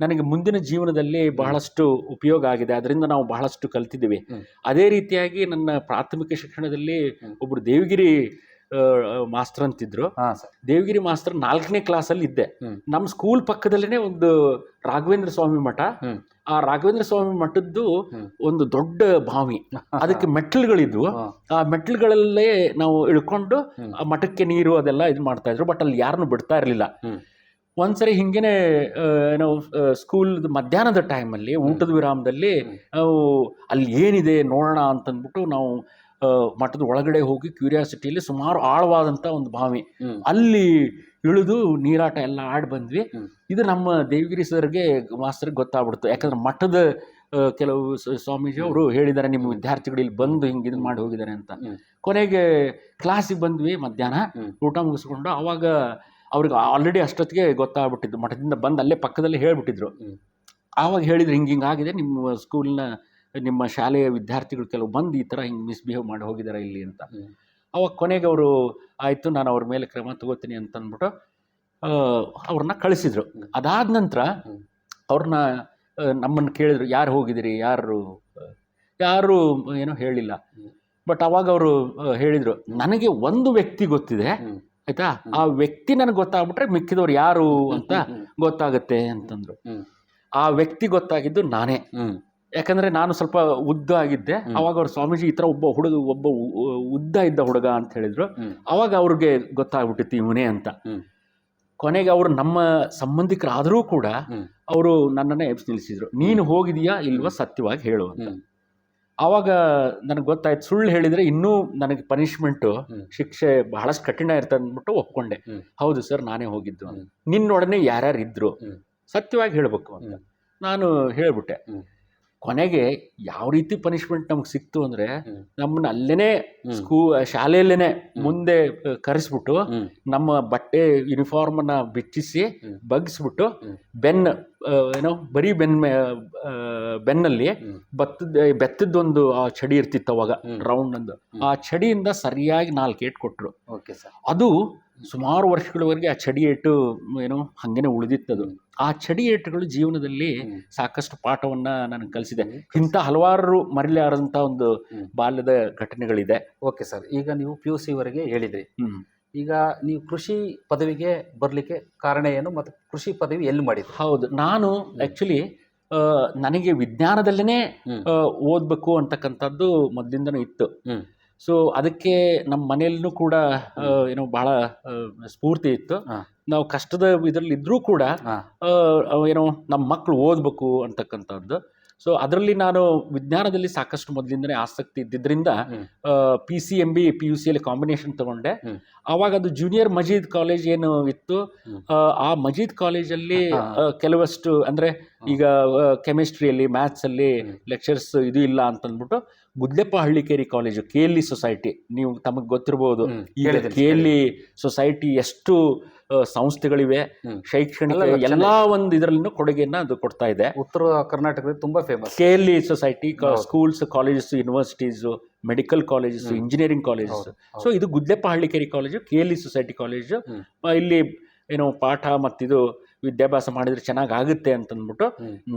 B: ನನಗೆ ಮುಂದಿನ ಜೀವನದಲ್ಲಿ ಬಹಳಷ್ಟು ಉಪಯೋಗ ಆಗಿದೆ. ಅದರಿಂದ ನಾವು ಬಹಳಷ್ಟು ಕಲ್ತಿದ್ದೀವಿ. ಅದೇ ರೀತಿಯಾಗಿ ನನ್ನ ಪ್ರಾಥಮಿಕ ಶಿಕ್ಷಣದಲ್ಲಿ
A: ಒಬ್ಬರು
B: ಒಬ್ರು ದೇವಗಿರಿ ಆ, ಮಾಸ್ತರ್ ಅಂತಿದ್ರು. ದೇವಗಿರಿ ಮಾಸ್ತರ್ ನಾಲ್ಕನೇ ಕ್ಲಾಸ್ ಅಲ್ಲಿ
A: ಇದ್ದೆ.
B: ನಮ್ಮ ಸ್ಕೂಲ್ ಪಕ್ಕದಲ್ಲೇನೆ ಒಂದು ರಾಘವೇಂದ್ರ ಸ್ವಾಮಿ ಮಠ. ಆ ರಾಘವೇಂದ್ರ ಸ್ವಾಮಿ ಮಠದ್ದು ಒಂದು ದೊಡ್ಡ ಬಾವಿ. ಅದಕ್ಕೆ ಮೆಟ್ಲುಗಳಿದ್ವು. ಆ ಮೆಟ್ಲುಗಳಲ್ಲೇ ನಾವು ಇಳ್ಕೊಂಡು ಆ ಮಠಕ್ಕೆ ನೀರು ಅದೆಲ್ಲ ಇದು ಮಾಡ್ತಾ ಇದ್ರು. ಬಟ್ ಅಲ್ಲಿ ಯಾರನ್ನು ಬಿಡ್ತಾ ಇರಲಿಲ್ಲ. ಒಂದ್ಸರಿ ಹಿಂಗೇನೆ ಏನೋ ಸ್ಕೂಲ್ ಮಧ್ಯಾಹ್ನದ ಟೈಮಲ್ಲಿ ಊಟದ ವಿರಾಮದಲ್ಲಿ ನಾವು ಅಲ್ಲಿ ಏನಿದೆ ನೋಡೋಣ ಅಂತಂದ್ಬಿಟ್ಟು ನಾವು ಮಠದ ಒಳಗಡೆ ಹೋಗಿ ಕ್ಯೂರಿಯಾಸಿಟಿಯಲ್ಲಿ ಸುಮಾರು ಆಳವಾದಂಥ ಒಂದು ಬಾವಿ. ಅಲ್ಲಿ ಇಳಿದು ನೀರಾಟ ಎಲ್ಲ ಆಡಿ ಬಂದ್ವಿ. ಇದು ನಮ್ಮ ದೇವಗಿರಿ ಸರ್ಗೆ ಮಾಸ್ತರ್ಗೆ ಗೊತ್ತಾಗ್ಬಿಡ್ತು. ಯಾಕಂದ್ರೆ ಮಠದ ಕೆಲವು ಸ್ವಾಮೀಜಿ ಅವರು ಹೇಳಿದ್ದಾರೆ ನಿಮ್ಮ ವಿದ್ಯಾರ್ಥಿಗಳು ಇಲ್ಲಿ ಬಂದು ಹಿಂಗೆ ಇದನ್ನ ಮಾಡಿ ಹೋಗಿದ್ದಾರೆ ಅಂತ. ಕೊನೆಗೆ ಕ್ಲಾಸಿಗೆ ಬಂದ್ವಿ ಮಧ್ಯಾಹ್ನ. ಊಟ ಮುಗಿಸ್ಕೊಂಡು ಅವಾಗ ಅವ್ರಿಗೆ ಆಲ್ರೆಡಿ ಅಷ್ಟೊತ್ತಿಗೆ ಗೊತ್ತಾಗ್ಬಿಟ್ಟಿದ್ದು. ಮಠದಿಂದ ಬಂದು ಅಲ್ಲೇ ಪಕ್ಕದಲ್ಲೇ ಹೇಳ್ಬಿಟ್ಟಿದ್ರು. ಆವಾಗ ಹೇಳಿದ್ರು ಹಿಂಗೆ ಹಿಂಗೆ ಆಗಿದೆ. ನಿಮ್ಮ ಸ್ಕೂಲ್ನ ನಿಮ್ಮ ಶಾಲೆಯ ವಿದ್ಯಾರ್ಥಿಗಳು ಕೆಲವು ಬಂದು ಈ ಥರ ಹಿಂಗೆ ಮಿಸ್ಬಿಹೇವ್ ಮಾಡಿ ಹೋಗಿದ್ದಾರೆ ಇಲ್ಲಿ ಅಂತ. ಅವಾಗ ಕೊನೆಗೆ ಅವರು ಆಯಿತು ನಾನು ಅವ್ರ ಮೇಲೆ ಕ್ರಮ ತಗೋತೀನಿ ಅಂತ ಅಂದ್ಬಿಟ್ಟು ಅವ್ರನ್ನ ಕಳಿಸಿದ್ರು. ಅದಾದ ನಂತರ. ಅವ್ರನ್ನ ನಮ್ಮನ್ನು ಕೇಳಿದ್ರು ಯಾರು ಹೋಗಿದ್ದೀರಿ? ಯಾರು ಯಾರು ಏನೋ ಹೇಳಿಲ್ಲ. ಬಟ್ ಅವಾಗ ಅವರು ಹೇಳಿದರು ನನಗೆ ಒಂದು ವ್ಯಕ್ತಿ ಗೊತ್ತಿದೆ ಆಯಿತಾ? ಆ ವ್ಯಕ್ತಿ ನನಗೆ ಗೊತ್ತಾಗ್ಬಿಟ್ರೆ ಮಿಕ್ಕಿದವ್ರು ಯಾರು ಅಂತ. ಗೊತ್ತಾಗುತ್ತೆ ಅಂತಂದ್ರು. ಆ ವ್ಯಕ್ತಿ ಗೊತ್ತಾಗಿದ್ದು ನಾನೇ. ಯಾಕಂದ್ರೆ ನಾನು ಸ್ವಲ್ಪ ಉದ್ದ ಆಗಿದ್ದೆ. ಅವಾಗ ಅವ್ರ ಸ್ವಾಮೀಜಿ ಈ ಥರ ಒಬ್ಬ ಹುಡುಗ ಒಬ್ಬ ಉದ್ದ ಇದ್ದ ಹುಡುಗ ಅಂತ ಹೇಳಿದ್ರು. ಅವಾಗ ಅವ್ರಿಗೆ ಗೊತ್ತಾಗ್ಬಿಟ್ಟಿತ್ತು ಇವನೇ ಅಂತ. ಕೊನೆಗೆ ಅವರು ನಮ್ಮ ಸಂಬಂಧಿಕರಾದರೂ ಕೂಡ ಅವರು ನನ್ನನ್ನು ಎಬ್ಸಿ ನಿಲ್ಲಿಸಿದ್ರು. ನೀನು ಹೋಗಿದೀಯಾ ಇಲ್ವಾ ಸತ್ಯವಾಗಿ ಹೇಳು ಅಂತ. ಆವಾಗ ನನಗೆ ಗೊತ್ತಾಯ್ತು ಸುಳ್ಳು ಹೇಳಿದರೆ ಇನ್ನೂ ನನಗೆ ಪನಿಷ್ಮೆಂಟು ಶಿಕ್ಷೆ ಬಹಳಷ್ಟು ಕಠಿಣ ಇರ್ತದೆ ಅಂದ್ಬಿಟ್ಟು ಒಪ್ಕೊಂಡೆ. ಹೌದು ಸರ್ ನಾನೇ ಹೋಗಿದ್ದು. ನಿನ್ನೊಡನೆ ಯಾರ್ಯಾರು ಇದ್ರು. ಸತ್ಯವಾಗಿ ಹೇಳಬೇಕು ಅಂತ. ನಾನು ಹೇಳ್ಬಿಟ್ಟೆ. ಕೊನೆಗೆ ಯಾವ ರೀತಿ ಪನಿಷ್ಮೆಂಟ್ ನಮ್ಗೆ ಸಿಕ್ತು ಅಂದ್ರೆ. ನಮ್ಮನ್ನ ಅಲ್ಲೇನೆ. ಸ್ಕೂ ಶಾಲೆಯಲ್ಲೇನೆ ಮುಂದೆ ಕರೆಸ್ಬಿಟ್ಟು ನಮ್ಮ ಬಟ್ಟೆ ಯೂನಿಫಾರ್ಮ್ ಅನ್ನ
A: ಬಿಚ್ಚಿಸಿ.
B: ಬಗ್ಸ್ಬಿಟ್ಟು. ಬೆನ್ ಏನೋ ಬರೀ ಬೆನ್ ಬೆನ್ನಲ್ಲಿ. ಭತ್ತದ ಬೆತ್ತದೊಂದು ಆ ಚಡಿ ಇರ್ತಿತ್ತು ಅವಾಗ. ರೌಂಡ್ ಒಂದು ಆ ಚಡಿಯಿಂದ ಸರಿಯಾಗಿ ನಾಲ್ಕು ಏಟ್
A: ಸರ್
B: ಅದು ಸುಮಾರು ವರ್ಷಗಳವರೆಗೆ ಆ ಚಡಿ ಏಟು ಏನೋ ಹಂಗೇನೆ ಉಳಿದಿತ್ತದು ಆ ಚಡಿ ಏಟುಗಳು ಜೀವನದಲ್ಲಿ ಸಾಕಷ್ಟು ಪಾಠವನ್ನ ನನಗೆ ಕಲಿಸಿದೆ. ಇಂಥ ಹಲವಾರು ಮರಿಲಾರದಂಥ ಒಂದು ಬಾಲ್ಯದ ಘಟನೆಗಳಿದೆ
A: ಓಕೆ ಸರ್ ಈಗ ನೀವು ಪಿ ಯು ಸಿವರೆಗೆ ಹೇಳಿದ್ರಿ. ಈಗ ನೀವು ಕೃಷಿ ಪದವಿಗೆ ಬರಲಿಕ್ಕೆ ಕಾರಣ ಏನು ಮತ್ತು ಕೃಷಿ ಪದವಿ ಎಲ್ಲಿ ಮಾಡಿದ್ರು
B: ಹೌದು ನಾನು ಆ್ಯಕ್ಚುಲಿ ನನಗೆ ವಿಜ್ಞಾನದಲ್ಲೇ. ಓದಬೇಕು ಅಂತಕ್ಕಂಥದ್ದು ಮೊದಲಿಂದನೂ ಇತ್ತು. ಸೊ ಅದಕ್ಕೆ ನಮ್ಮ ಮನೆಯಲ್ಲೂ ಕೂಡ ಏನೋ ಭಾಳ ಸ್ಫೂರ್ತಿ ಇತ್ತು ನಾವು ಕಷ್ಟದ ಇದರಲ್ಲಿ ಇದ್ರೂ ಕೂಡ. ಏನೋ ನಮ್ಮ ಮಕ್ಕಳು ಓದಬೇಕು ಅಂತಕ್ಕಂಥದ್ದು ಸೊ ಅದರಲ್ಲಿ ನಾನು ವಿಜ್ಞಾನದಲ್ಲಿ ಸಾಕಷ್ಟು ಮೊದಲಿಂದನೇ ಆಸಕ್ತಿ ಇದ್ದಿದ್ದರಿಂದ. P C M B P U ಸಿಯಲ್ಲಿ ಕಾಂಬಿನೇಷನ್ ತಗೊಂಡೆ. ಆವಾಗ ಅದು ಜೂನಿಯರ್ ಮಜೀದ್ ಕಾಲೇಜ್ ಏನು ಇತ್ತು ಆ, ಮಜೀದ್ ಕಾಲೇಜಲ್ಲಿ. ಕೆಲವಷ್ಟು ಅಂದರೆ ಈಗ ಕೆಮಿಸ್ಟ್ರಿಯಲ್ಲಿ ಮ್ಯಾಥ್ಸಲ್ಲಿ. ಲೆಕ್ಚರ್ಸ್ ಇದು ಇಲ್ಲ ಅಂತಂದ್ಬಿಟ್ಟು Gudleppa Hallikeri college K L E society ನೀವು ತಮಗೆ ಗೊತ್ತಿರ್ಬೋದು.
A: ಹ್ಮ್.
B: ಈಗ ಕೆ ಎಲ್ ಇ ಸೊಸೈಟಿ ಎಷ್ಟು ಸಂಸ್ಥೆಗಳಿವೆ ಶೈಕ್ಷಣಿಕ
A: ಎಲ್ಲ
B: ಒಂದು ಇದರಲ್ಲೂ ಕೊಡುಗೆಯನ್ನ ಅದು ಕೊಡ್ತಾ ಇದೆ.
A: ಉತ್ತರ ಕರ್ನಾಟಕದಲ್ಲಿ ತುಂಬಾ famous
B: K L E society schools colleges universities medical colleges engineering colleges so ಇದು Gudleppa Hallikeri college K L E society college ಇಲ್ಲಿ ಏನು ಪಾಠ ಮತ್ತಿದು ವಿದ್ಯಾಭ್ಯಾಸ ಮಾಡಿದ್ರೆ ಚೆನ್ನಾಗಿ ಆಗುತ್ತೆ ಅಂತಂದ್ಬಿಟ್ಟು.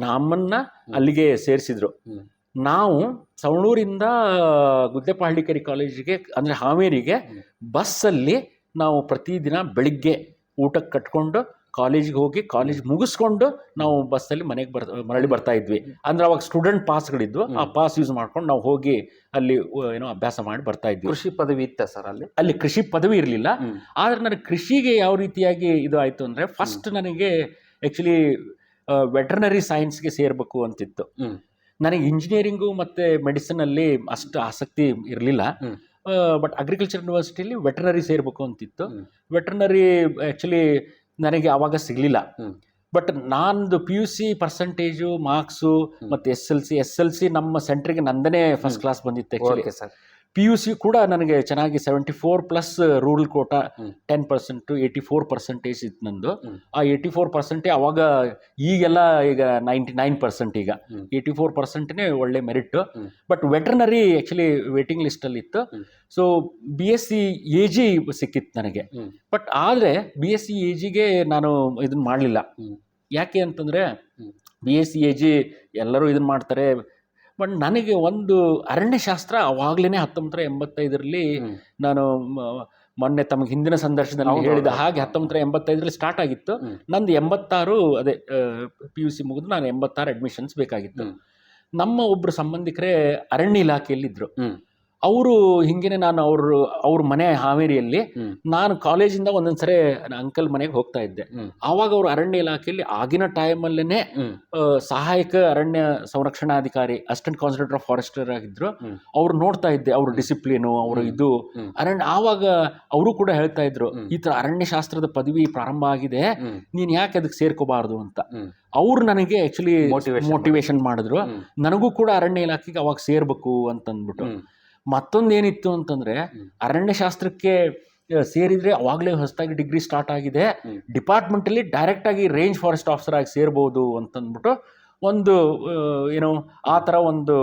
B: ನಮ್ಮನ್ನ ಅಲ್ಲಿಗೆ ಸೇರಿಸಿದ್ರು. ನಾವು ಸವಣೂರಿಂದ ಗುದ್ದೆಪಹಳ್ಳಿಕರಿ ಕಾಲೇಜಿಗೆ ಅಂದರೆ ಹಾವೇರಿಗೆ. ಬಸ್ಸಲ್ಲಿ ನಾವು ಪ್ರತಿದಿನ ಬೆಳಿಗ್ಗೆ ಊಟಕ್ಕೆ ಕಟ್ಕೊಂಡು ಕಾಲೇಜಿಗೆ ಹೋಗಿ ಕಾಲೇಜ್ ಮುಗಿಸ್ಕೊಂಡು ನಾವು ಬಸ್ಸಲ್ಲಿ ಮನೆಗೆ ಬರ್ ಮರಳಿ ಬರ್ತಾ ಇದ್ವಿ. ಅಂದ್ರೆ ಅವಾಗ ಸ್ಟೂಡೆಂಟ್ ಪಾಸ್ಗಳಿದ್ವು. ಆ ಪಾಸ್ ಯೂಸ್ ಮಾಡ್ಕೊಂಡು ನಾವು ಹೋಗಿ ಅಲ್ಲಿ ಏನೋ ಅಭ್ಯಾಸ ಮಾಡಿ ಬರ್ತಾ ಇದ್ವಿ.
A: ಕೃಷಿ ಪದವಿ ಇತ್ತ ಸರ್ ಅಲ್ಲಿ?
B: ಅಲ್ಲಿ ಕೃಷಿ ಪದವಿ ಇರಲಿಲ್ಲ. ಆದರೆ ನನಗೆ ಕೃಷಿಗೆ ಯಾವ ರೀತಿಯಾಗಿ ಇದು ಆಯಿತು ಅಂದರೆ ಫಸ್ಟ್ ನನಗೆ ಆ್ಯಕ್ಚುಲಿ ವೆಟರ್ನರಿ ಸೈನ್ಸ್ಗೆ ಸೇರಬೇಕು ಅಂತಿತ್ತು. ನನಗೆ ಇಂಜಿನಿಯರಿಂಗು ಮತ್ತು ಮೆಡಿಸಿನಲ್ಲಿ ಅಷ್ಟು ಆಸಕ್ತಿ ಇರಲಿಲ್ಲ. ಬಟ್ ಅಗ್ರಿಕಲ್ಚರ್ ಯೂನಿವರ್ಸಿಟಿಲಿ ವೆಟರ್ನರಿ ಸೇರಬೇಕು ಅಂತಿತ್ತು. ವೆಟರ್ನರಿ ಆ್ಯಕ್ಚುಲಿ ನನಗೆ ಆವಾಗ ಸಿಗಲಿಲ್ಲ. ಬಟ್ ನಂದು P U C percentage marks. ಮತ್ತು S L C S L C ನಮ್ಮ ಸೆಂಟ್ರಿಗೆ ನಂದನೇ ಫಸ್ಟ್ ಕ್ಲಾಸ್ ಬಂದಿತ್ತು
A: ಸರ್
B: ಪಿ ಯು ಸಿ ಕೂಡ ನನಗೆ ಚೆನ್ನಾಗಿ seventy four plus rural quota. Ten percent eighty four percentage ಇತ್ತು ನಂದು. ಆ ಏಯ್ಟಿ ಫೋರ್ ಪರ್ಸೆಂಟೇ ಅವಾಗ ಈಗೆಲ್ಲ ಈಗ ನೈಂಟಿ ನೈನ್ ಪರ್ಸೆಂಟ್ ಈಗ. ಏಯ್ಟಿ ಫೋರ್ ಪರ್ಸೆಂಟ್ನೇ ಒಳ್ಳೆ merit but veterinary actually waiting ಲಿಸ್ಟಲ್ಲಿ ಇತ್ತು. So B S C A G ಸಿಕ್ಕಿತ್ತು ನನಗೆ. ಬಟ್ ಆದರೆ ಬಿ ಎಸ್ ಸಿ ಎ ಜಿಗೆ ನಾನು ಇದನ್ನು ಮಾಡಲಿಲ್ಲ. ಯಾಕೆ ಅಂತಂದರೆ. B S C A G ಎಲ್ಲರೂ ಇದನ್ನು ಮಾಡ್ತಾರೆ. ಬಟ್ ನನಗೆ ಒಂದು ಅರಣ್ಯಶಾಸ್ತ್ರ ಅವಾಗಲೇ ಹತ್ತೊಂಬತ್ತರ ಎಂಬತ್ತೈದರಲ್ಲಿ. ನಾನು ಮೊನ್ನೆ ತಮಗೆ ಹಿಂದಿನ ಸಂದರ್ಶನದಲ್ಲಿ ಹೇಳಿದ. ಹಾಗೆ ಹತ್ತೊಂಬತ್ತರ ಎಂಬತ್ತೈದರಲ್ಲಿ ಸ್ಟಾರ್ಟ್ ಆಗಿತ್ತು. ನಂದು ಎಂಬತ್ತಾರು ಅದೇ ಪಿ ಯು ಸಿ ಮುಗಿದು ನಾನು ಎಂಬತ್ತಾರು ಅಡ್ಮಿಷನ್ಸ್ ಬೇಕಾಗಿತ್ತು ನಮ್ಮ ಒಬ್ಬರು ಸಂಬಂಧಿಕರೇ ಅರಣ್ಯ ಇಲಾಖೆಯಲ್ಲಿದ್ದರು. ಅವರು ಹಿಂಗೇನೆ ನಾನು ಅವರು ಅವ್ರ ಮನೆ ಹಾವೇರಿಯಲ್ಲಿ. ನಾನು ಕಾಲೇಜಿಂದ ಒಂದೊಂದು ಸರಿ ಅಂಕಲ್ ಮನೆಗೆ ಹೋಗ್ತಾ ಇದ್ದೆ. ಆವಾಗ ಅವರು ಅರಣ್ಯ ಇಲಾಖೆಯಲ್ಲಿ ಆಗಿನ ಟೈಮಲ್ಲೇ
A: ಹ್ಮ್.
B: ಸಹಾಯಕ ಅರಣ್ಯ ಸಂರಕ್ಷಣಾಧಿಕಾರಿ ಅಸಿಸ್ಟೆಂಟ್ ಕಾನ್ಸಲ್ಟೇಟ್ ಆಫ್ ಫಾರೆಸ್ಟರ್ ಆಗಿದ್ರು. ಅವ್ರು ನೋಡ್ತಾ ಇದ್ದೆ ಅವ್ರ ಡಿಸಿಪ್ಲಿನು ಅವ್ರ ಇದು. ಅರಣ್ಯ ಆವಾಗ ಅವರು ಕೂಡ ಹೇಳ್ತಾ ಇದ್ರು ಈ ತರ ಅರಣ್ಯ ಶಾಸ್ತ್ರದ ಪದವಿ ಪ್ರಾರಂಭ ಆಗಿದೆ ನೀನ್ ಯಾಕೆ ಅದಕ್ಕೆ ಸೇರ್ಕೋಬಾರ್ದು? ಅಂತ. ಅವ್ರು ನನಗೆ
A: ಆಕ್ಚುಲಿ
B: ಮೋಟಿವೇಶನ್ ಮಾಡಿದ್ರು. ನನಗೂ ಕೂಡ ಅರಣ್ಯ ಇಲಾಖೆಗೆ ಅವಾಗ ಸೇರ್ಬೇಕು ಅಂತಂದ್ಬಿಟ್ಟು.
A: ಹ್ಮ್.
B: ಮತ್ತೊಂದು ಅಂತಂದ್ರೆ. ಅರಣ್ಯಶಾಸ್ತ್ರಕ್ಕೆ ಸೇರಿದ್ರೆ ಅವಾಗಲೇ ಹೊಸದಾಗಿ ಡಿಗ್ರಿ ಸ್ಟಾರ್ಟ್ ಆಗಿದೆ
A: ಡಿಪಾರ್ಟ್ಮೆಂಟ್
B: ಅಲ್ಲಿ ಡೈರೆಕ್ಟ್ ಆಗಿ ರೇಂಜ್ ಫಾರೆಸ್ಟ್ ಆಫೀಸರ್ ಆಗಿ ಸೇರ್ಬೋದು ಅಂತಂದ್ಬಿಟ್ಟು ಒಂದು ಏನು ಆ ಥರ ಒಂದು.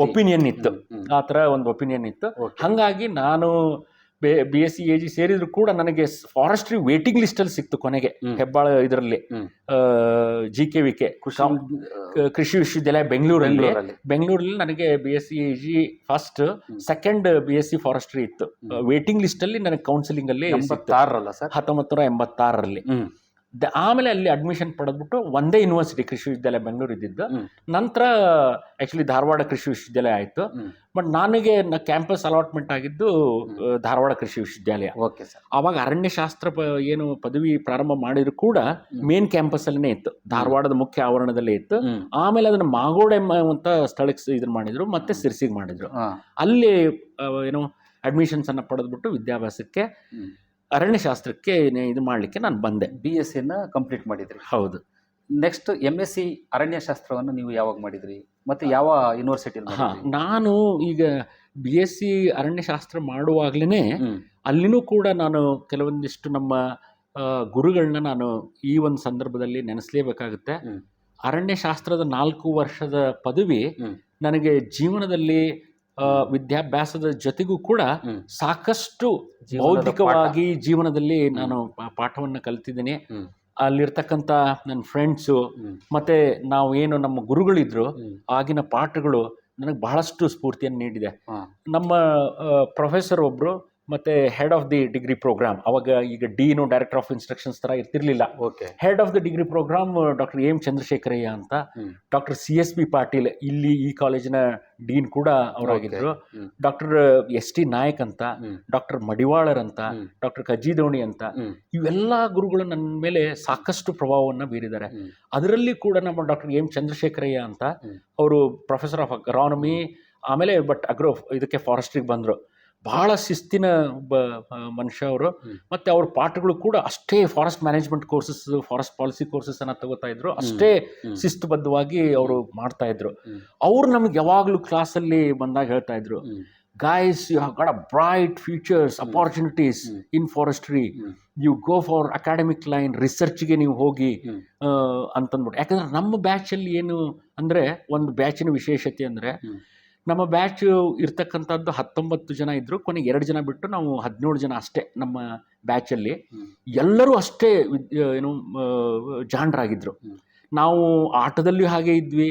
B: ಒಪಿನಿಯನ್ ಇತ್ತು. ಆ ಥರ ಒಂದು ಒಪಿನಿಯನ್ ಇತ್ತು. ಹಾಗಾಗಿ ನಾನು ಬೆ B S C A G ಸೇರಿದ್ರು ಕೂಡ ನನಗೆ ಫಾರೆಸ್ಟ್ರಿ ವೇಟಿಂಗ್ ಲಿಸ್ಟಲ್ಲಿ ಸಿಕ್ತು ಕೊನೆಗೆ ಹೆಬ್ಬಾಳ ಇದರಲ್ಲಿ. ಜಿ ಕೆ ವಿ ಕೆ
A: ಕೃಷಿ
B: ಕೃಷಿ ವಿಶ್ವವಿದ್ಯಾಲಯ ಬೆಂಗಳೂರಲ್ಲಿ.
A: ಬೆಂಗಳೂರಲ್ಲಿ.
B: ನನಗೆ B S C G first second B S C forestry ಇತ್ತು. ವೇಟಿಂಗ್ ಲಿಸ್ಟಲ್ಲಿ ನನಗೆ ಕೌನ್ಸಿಲಿಂಗ್ ಅಲ್ಲಿ ಸಿಕ್ತು.
A: ಎಂಬತ್ತಾರಲ್ಲ ಸರ್?
B: ಹತ್ತೊಂಬತ್ತು ನೂರ ಎಂಬತ್ತಾರರಲ್ಲಿ ಆಮೇಲೆ ಅಲ್ಲಿ ಅಡ್ಮಿಷನ್ ಪಡೆದ್ಬಿಟ್ಟು ಒಂದೇ ಯೂನಿವರ್ಸಿಟಿ ಕೃಷಿ ವಿಶ್ವವಿದ್ಯಾಲಯ ಬೆಂಗಳೂರು ಇದ್ದಿದ್ದು. ನಂತರ ಆ್ಯಕ್ಚುಲಿ ಧಾರವಾಡ ಕೃಷಿ ವಿಶ್ವವಿದ್ಯಾಲಯ ಆಯಿತು. ಬಟ್ ನನಗೆ ಕ್ಯಾಂಪಸ್ ಅಲಾಟ್ಮೆಂಟ್ ಆಗಿದ್ದು ಧಾರವಾಡ ಕೃಷಿ ವಿಶ್ವವಿದ್ಯಾಲಯ.
A: Okay sir.
B: ಆವಾಗ ಅರಣ್ಯಶಾಸ್ತ್ರ ಪ ಏನು ಪದವಿ ಪ್ರಾರಂಭ ಮಾಡಿದ್ರು ಕೂಡ. ಮೇನ್ ಕ್ಯಾಂಪಸ್ಸಲ್ಲೇ ಇತ್ತು. ಧಾರವಾಡದ ಮುಖ್ಯ ಆವರಣದಲ್ಲೇ ಇತ್ತು. ಆಮೇಲೆ ಅದನ್ನು ಮಾಗೋಡೆ ಅಂತ ಸ್ಥಳಕ್ಕೆ ಇದನ್ನ ಮಾಡಿದ್ರು. ಮತ್ತೆ ಸಿರ್ಸಿಗೆ ಮಾಡಿದ್ರು. ಅಲ್ಲಿ ಏನು ಅಡ್ಮಿಷನ್ಸ್ ಅನ್ನ ಪಡೆದ್ಬಿಟ್ಟು ವಿದ್ಯಾಭ್ಯಾಸಕ್ಕೆ. ಅರಣ್ಯಶಾಸ್ತ್ರಕ್ಕೆ ನೆ- ಇದು ಮಾಡಲಿಕ್ಕೆ ನಾನು ಬಂದೆ.
A: ಬಿ ಎಸ್ ಸಿನ ಕಂಪ್ಲೀಟ್ ಮಾಡಿದ್ರಿ.
B: ಹೌದು.
A: ನೆಕ್ಸ್ಟ್ ಎಂ ಎಸ್ ಸಿ ಅರಣ್ಯಶಾಸ್ತ್ರವನ್ನು ನೀವು ಯಾವಾಗ ಮಾಡಿದ್ರಿ? ಮತ್ತೆ ಯಾವ ಯೂನಿವರ್ಸಿಟಿ
B: ಹಾ. ನಾನು ಈಗ ಬಿ ಎಸ್ ಸಿ ಅರಣ್ಯಶಾಸ್ತ್ರ ಮಾಡುವಾಗಲೇ ಅಲ್ಲಿನೂ ಕೂಡ ನಾನು ಕೆಲವೊಂದಿಷ್ಟು ನಮ್ಮ ಗುರುಗಳನ್ನ ನಾನು ಈ ಒಂದು ಸಂದರ್ಭದಲ್ಲಿ ನೆನೆಸಲೇಬೇಕಾಗುತ್ತೆ. ಅರಣ್ಯಶಾಸ್ತ್ರದ ನಾಲ್ಕು ವರ್ಷದ ಪದವಿ ನನಗೆ ಜೀವನದಲ್ಲಿ ವಿದ್ಯಾಭ್ಯಾಸದ ಜೊತೆಗೂ ಕೂಡ. ಸಾಕಷ್ಟು ಬೌದ್ಧಿಕವಾಗಿ ಜೀವನದಲ್ಲಿ ನಾನು ಪಾಠವನ್ನು ಕಲ್ತಿದ್ದೀನಿ. ಅಲ್ಲಿರ್ತಕ್ಕಂಥ ನನ್ನ ಫ್ರೆಂಡ್ಸು. ಮತ್ತೆ ನಾವು ಏನು ನಮ್ಮ ಗುರುಗಳಿದ್ರು. ಆಗಿನ ಪಾಠಗಳು ನನಗೆ ಬಹಳಷ್ಟು ಸ್ಫೂರ್ತಿಯನ್ನು ನೀಡಿದೆ ನಮ್ಮ ಪ್ರೊಫೆಸರ್ ಒಬ್ಬರು ಮತ್ತು head of the degree program ಅವಾಗ ಈಗ ಡೀನು ಡೈರೆಕ್ಟರ್ ಆಫ್ ಇನ್ಸ್ಟ್ರಕ್ಷನ್ಸ್ ಥರ ಇರ್ತಿರ್ಲಿಲ್ಲ.
A: Okay
B: head of the degree program doctor M Chandrashekharaiah ಅಂತ doctor C S B Patil ಇಲ್ಲಿ ಈ ಕಾಲೇಜಿನ ಡೀನ್ ಕೂಡ ಅವರಾಗಿದ್ದರು ಡಾಕ್ಟರ್ ಎಸ್ ಟಿ ನಾಯಕ್ ಅಂತ ಡಾಕ್ಟರ್ ಮಡಿವಾಳರ್ ಅಂತ. ಡಾಕ್ಟರ್ ಕಜ್ಜಿದೋಣಿ ಅಂತ ಇವೆಲ್ಲ ಗುರುಗಳು ನನ್ನ ಮೇಲೆ ಸಾಕಷ್ಟು ಪ್ರಭಾವವನ್ನು ಬೀರಿದ್ದಾರೆ. ಅದರಲ್ಲಿ ಕೂಡ ನಮ್ಮ ಡಾಕ್ಟರ್ ಎಂ ಚಂದ್ರಶೇಖರಯ್ಯ ಅಂತ ಅವರು ಪ್ರೊಫೆಸರ್ ಆಫ್ ಅಗ್ರಾನಮಿ ಆಮೇಲೆ ಬಟ್ ಅಗ್ರೋ ಇದಕ್ಕೆ ಫಾರೆಸ್ಟ್ರಿಗೆ ಬಂದರು. ಬಹಳ ಶಿಸ್ತಿನ ಒಬ್ಬ ಮನುಷ್ಯ ಅವರು. ಮತ್ತು ಅವ್ರ ಪಾಠಗಳು ಕೂಡ ಅಷ್ಟೇ forest management courses forest policy courses ಅನ್ನ ತಗೋತಾ ಇದ್ರು ಅಷ್ಟೇ. ಶಿಸ್ತುಬದ್ಧವಾಗಿ ಅವರು ಮಾಡ್ತಾ ಇದ್ರು. ಅವ್ರು ನಮ್ಗೆ ಯಾವಾಗಲೂ ಕ್ಲಾಸಲ್ಲಿ ಬಂದಾಗ ಹೇಳ್ತಾ ಇದ್ರು. Guys you have got a bright futures opportunities in forestry you go for academic line ರಿಸರ್ಚ್ಗೆ ನೀವು ಹೋಗಿ ಅಂತಂದ್ಬಿಟ್ಟು ಯಾಕಂದ್ರೆ ನಮ್ಮ ಬ್ಯಾಚಲ್ಲಿ ಏನು ಅಂದರೆ ಒಂದು ಬ್ಯಾಚಿನ ವಿಶೇಷತೆ ಅಂದರೆ. ನಮ್ಮ ಬ್ಯಾಚ್ ಇರ್ತಕ್ಕಂಥದ್ದು ಹತ್ತೊಂಬತ್ತು ಜನ ಇದ್ದರು ಕೊನೆಗೆ ಎರಡು ಜನ ಬಿಟ್ಟು ನಾವು ಹದಿನೇಳು ಜನ ಅಷ್ಟೇ ನಮ್ಮ ಬ್ಯಾಚಲ್ಲಿ. ಎಲ್ಲರೂ ಅಷ್ಟೇ ಏನು ಜಾಂಡ್ರಾಗಿದ್ರು ಜಾಣರಾಗಿದ್ದರು ನಾವು ಆಟದಲ್ಲಿ ಹಾಗೆ ಇದ್ವಿ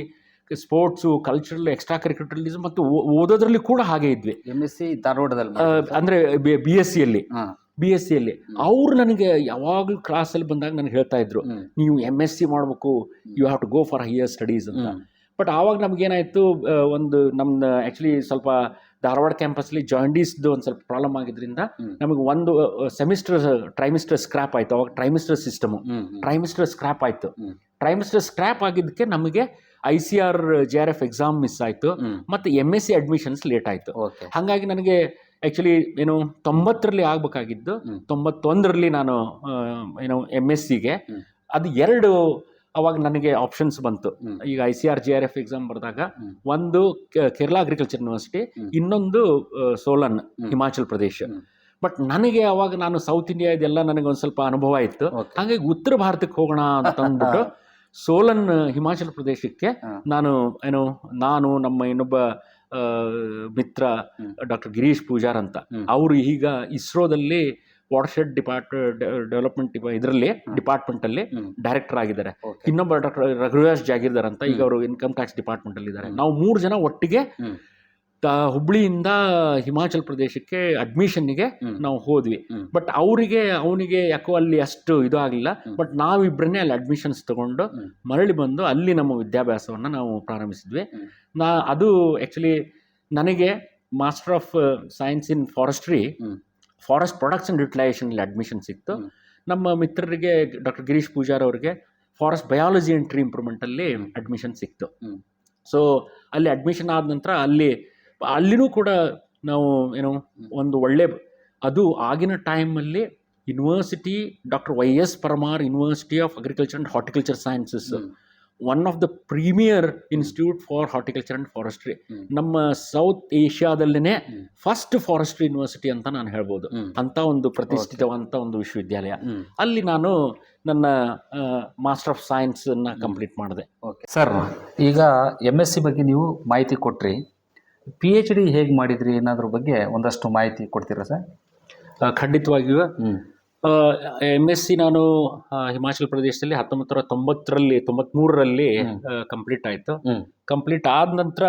B: ಸ್ಪೋರ್ಟ್ಸು ಕಲ್ಚರಲ್ ಎಕ್ಸ್ಟ್ರಾ ಕರಿಕ್ಯುಲರಿಸಮ್ ಮತ್ತು ಓದೋದ್ರಲ್ಲಿ ಕೂಡ ಹಾಗೆ ಇದ್ವಿ.
A: ಎಂ ಎಸ್ ಸಿ ಧಾರವಾಡದಲ್ಲಿ
B: ಅಂದರೆ ಬಿ ಎಸ್ ಸಿಯಲ್ಲಿ. ಬಿ ಎಸ್ ಸಿಯಲ್ಲಿ ಅವ್ರು ನನಗೆ ಯಾವಾಗಲೂ ಕ್ಲಾಸಲ್ಲಿ ಬಂದಾಗ ನನಗೆ ಹೇಳ್ತಾ ಇದ್ರು ನೀವು ಎಂ ಎಸ್ ಸಿ ಮಾಡಬೇಕು you have to go for higher studies ಅಂತ. ಬಟ್ ಆವಾಗ ನಮಗೇನಾಯಿತು ಒಂದು ನಮ್ದು ಆ್ಯಕ್ಚುಲಿ ಸ್ವಲ್ಪ ಧಾರವಾಡ ಕ್ಯಾಂಪಸ್ಲಿ ಜಾಯಿಂಡೀಸ್ದು ಒಂದು ಸ್ವಲ್ಪ ಪ್ರಾಬ್ಲಮ್ ಆಗಿದ್ರಿಂದ. ನಮಗೆ ಒಂದು ಸೆಮಿಸ್ಟರ್ ಟ್ರೈಮಿಸ್ಟರ್ ಸ್ಕ್ರಾಪ್ ಆಯಿತು. ಅವಾಗ ಟ್ರೈಮಿಸ್ಟರ್ ಸಿಸ್ಟಮು. ಟ್ರೈಮಿಸ್ಟರ್ ಸ್ಕ್ರಾಪ್ ಆಯಿತು. ಟ್ರೈಮಿಸ್ಟರ್ ಸ್ಕ್ರಾಪ್ ಆಗಿದ್ದಕ್ಕೆ ನಮಗೆ I C R J R F exam miss ಆಯಿತು. ಮತ್ತೆ M S C admissions late ಆಯಿತು. ಹಾಗಾಗಿ ನನಗೆ ಆ್ಯಕ್ಚುಲಿ ಏನು ತೊಂಬತ್ತರಲ್ಲಿ ಆಗಬೇಕಾಗಿದ್ದು. ತೊಂಬತ್ತೊಂದರಲ್ಲಿ ನಾನು ಏನು ಎಂ ಎಸ್ ಸಿಗೆ ಅದು ಎರಡು ಅವಾಗ ನನಗೆ ಆಪ್ಷನ್ಸ್ ಬಂತು. ಈಗ I C R G R F exam ಬರೆದಾಗ ಒಂದು ಕೇರಳ ಅಗ್ರಿಕಲ್ಚರ್ ಯೂನಿವರ್ಸಿಟಿ ಇನ್ನೊಂದು ಸೋಲನ್
A: ಹ್ಮ್.
B: ಹಿಮಾಚಲ್ ಪ್ರದೇಶ. ಬಟ್ ನನಗೆ ಅವಾಗ ನಾನು ಸೌತ್ ಇಂಡಿಯಾ ಇದೆಲ್ಲ ನನಗೆ ಒಂದು ಸ್ವಲ್ಪ ಅನುಭವ ಇತ್ತು.
A: ಹಾಗೆ
B: ಹಾಗಾಗಿ ಉತ್ತರ ಭಾರತಕ್ಕೆ ಹೋಗೋಣ ಅಂತ ಅಂದ್ಬಿಟ್ಟು ಸೋಲನ್ ಹಿಮಾಚಲ್ ಪ್ರದೇಶಕ್ಕೆ ನಾನು ಏನು ನಾನು ನಮ್ಮ ಇನ್ನೊಬ್ಬ ಮಿತ್ರ ಡಾಕ್ಟರ್ ಗಿರೀಶ್ ಪೂಜಾರ್ ಅಂತ. ಅವರು ಈಗ ಇಸ್ರೋದಲ್ಲಿ ವಾಟರ್ಶೆಡ್ ಡಿಪಾರ್ಟ್ ಡೆವಲಪ್ಮೆಂಟ್ ಇದರಲ್ಲಿ ಡಿಪಾರ್ಟ್ಮೆಂಟಲ್ಲಿ
A: ಅಲ್ಲಿ
B: ಡೈರೆಕ್ಟರ್ ಆಗಿದ್ದಾರೆ. ಇನ್ನೊಬ್ಬ ಡಾಕ್ಟರ್ ರಘುರಾಜ್ ಜಾಗೀರ್ದಾರ್ ಅಂತ ಈಗ ಅವರು ಇನ್ಕಮ್ ಟ್ಯಾಕ್ಸ್ ಡಿಪಾರ್ಟ್ಮೆಂಟ್ ಅಲ್ಲಿ ಇದ್ದಾರೆ ನಾವು ಮೂರು ಜನ ಒಟ್ಟಿಗೆ ಹುಬ್ಳಿಯಿಂದ ಹಿಮಾಚಲ್ ಪ್ರದೇಶಕ್ಕೆ ಅಡ್ಮಿಷನ್ನಿಗೆ
A: ಹ್ಮ್.
B: ನಾವು ಹೋದ್ವಿ. ಬಟ್ ಅವರಿಗೆ ಅವನಿಗೆ ಯಾಕೋ ಅಲ್ಲಿ ಅಷ್ಟು ಇದು ಆಗಲಿಲ್ಲ. ಬಟ್ ನಾವಿಬ್ಬರನ್ನೇ ಅಲ್ಲಿ ಅಡ್ಮಿಷನ್ಸ್ ತಗೊಂಡು ಮರಳಿ ಬಂದು ಅಲ್ಲಿ ನಮ್ಮ ವಿದ್ಯಾಭ್ಯಾಸವನ್ನು ನಾವು ಪ್ರಾರಂಭಿಸಿದ್ವಿ. ನಾ ಅದು ಆ್ಯಕ್ಚುಲಿ ನನಗೆ master of science in forestry. Forest production and ಯುಟಿಲೈಸೇಷನ್ಲಿ admission ಸಿಕ್ತು. ನಮ್ಮ ಮಿತ್ರರಿಗೆ ಡಾಕ್ಟರ್ ಗಿರೀಶ್ ಪೂಜಾರ್ ಅವರಿಗೆ ಫಾರೆಸ್ಟ್ ಬಯಾಲಜಿ ಆ್ಯಂಡ್ ಟ್ರೀ ಇಂಪ್ರೂವ್ಮೆಂಟಲ್ಲಿ ಅಡ್ಮಿಷನ್ ಸಿಕ್ತು. ಸೊ ಅಲ್ಲಿ ಅಡ್ಮಿಷನ್ ಆದ ನಂತರ ಅಲ್ಲಿ ಅಲ್ಲಿನೂ ಕೂಡ ನಾವು ಏನು ಒಂದು ಒಳ್ಳೆ ಅದು ಆಗಿನ ಟೈಮಲ್ಲಿ university doctor Y S Parmar university of agriculture and horticulture sciences. One of the premier institute for horticulture and forestry ನಮ್ಮ ಸೌತ್ ಏಷ್ಯಾದಲ್ಲೇ ಫಸ್ಟ್ ಫಾರೆಸ್ಟ್ರಿ ಯೂನಿವರ್ಸಿಟಿ ಅಂತ ನಾನು ಹೇಳ್ಬೋದು.
A: ಅಂತ
B: ಅಂಥ ಒಂದು ಪ್ರತಿಷ್ಠಿತವಂತ ಒಂದು ವಿಶ್ವವಿದ್ಯಾಲಯ. ಅಲ್ಲಿ ನಾನು ನನ್ನ ಮಾಸ್ಟರ್ ಆಫ್ ಸೈನ್ಸನ್ನು ಕಂಪ್ಲೀಟ್ ಮಾಡಿದೆ.
A: ಓಕೆ. ಸರ್ ಈಗ ಎಂ ಎಸ್ ಸಿ ಬಗ್ಗೆ ನೀವು ಮಾಹಿತಿ ಕೊಟ್ರಿ. ಪಿ ಎಚ್ ಡಿ ಹೇಗೆ ಮಾಡಿದ್ರಿ ಅನ್ನೋದ್ರ ಬಗ್ಗೆ ಒಂದಷ್ಟು ಮಾಹಿತಿ ಕೊಡ್ತೀರಾ ಸರ್?
B: ಖಂಡಿತವಾಗಿಯೂ ಎಂ ಎಸ್ ಸಿ ನಾನು ಹಿಮಾಚಲ್ ಪ್ರದೇಶದಲ್ಲಿ ಹತ್ತೊಂಬತ್ತು ನೂರ ತೊಂಬತ್ತರಲ್ಲಿ ತೊಂಬತ್ಮೂರರಲ್ಲಿ. ಕಂಪ್ಲೀಟ್ ಆಯ್ತು. ಕಂಪ್ಲೀಟ್ ಆದ ನಂತರ.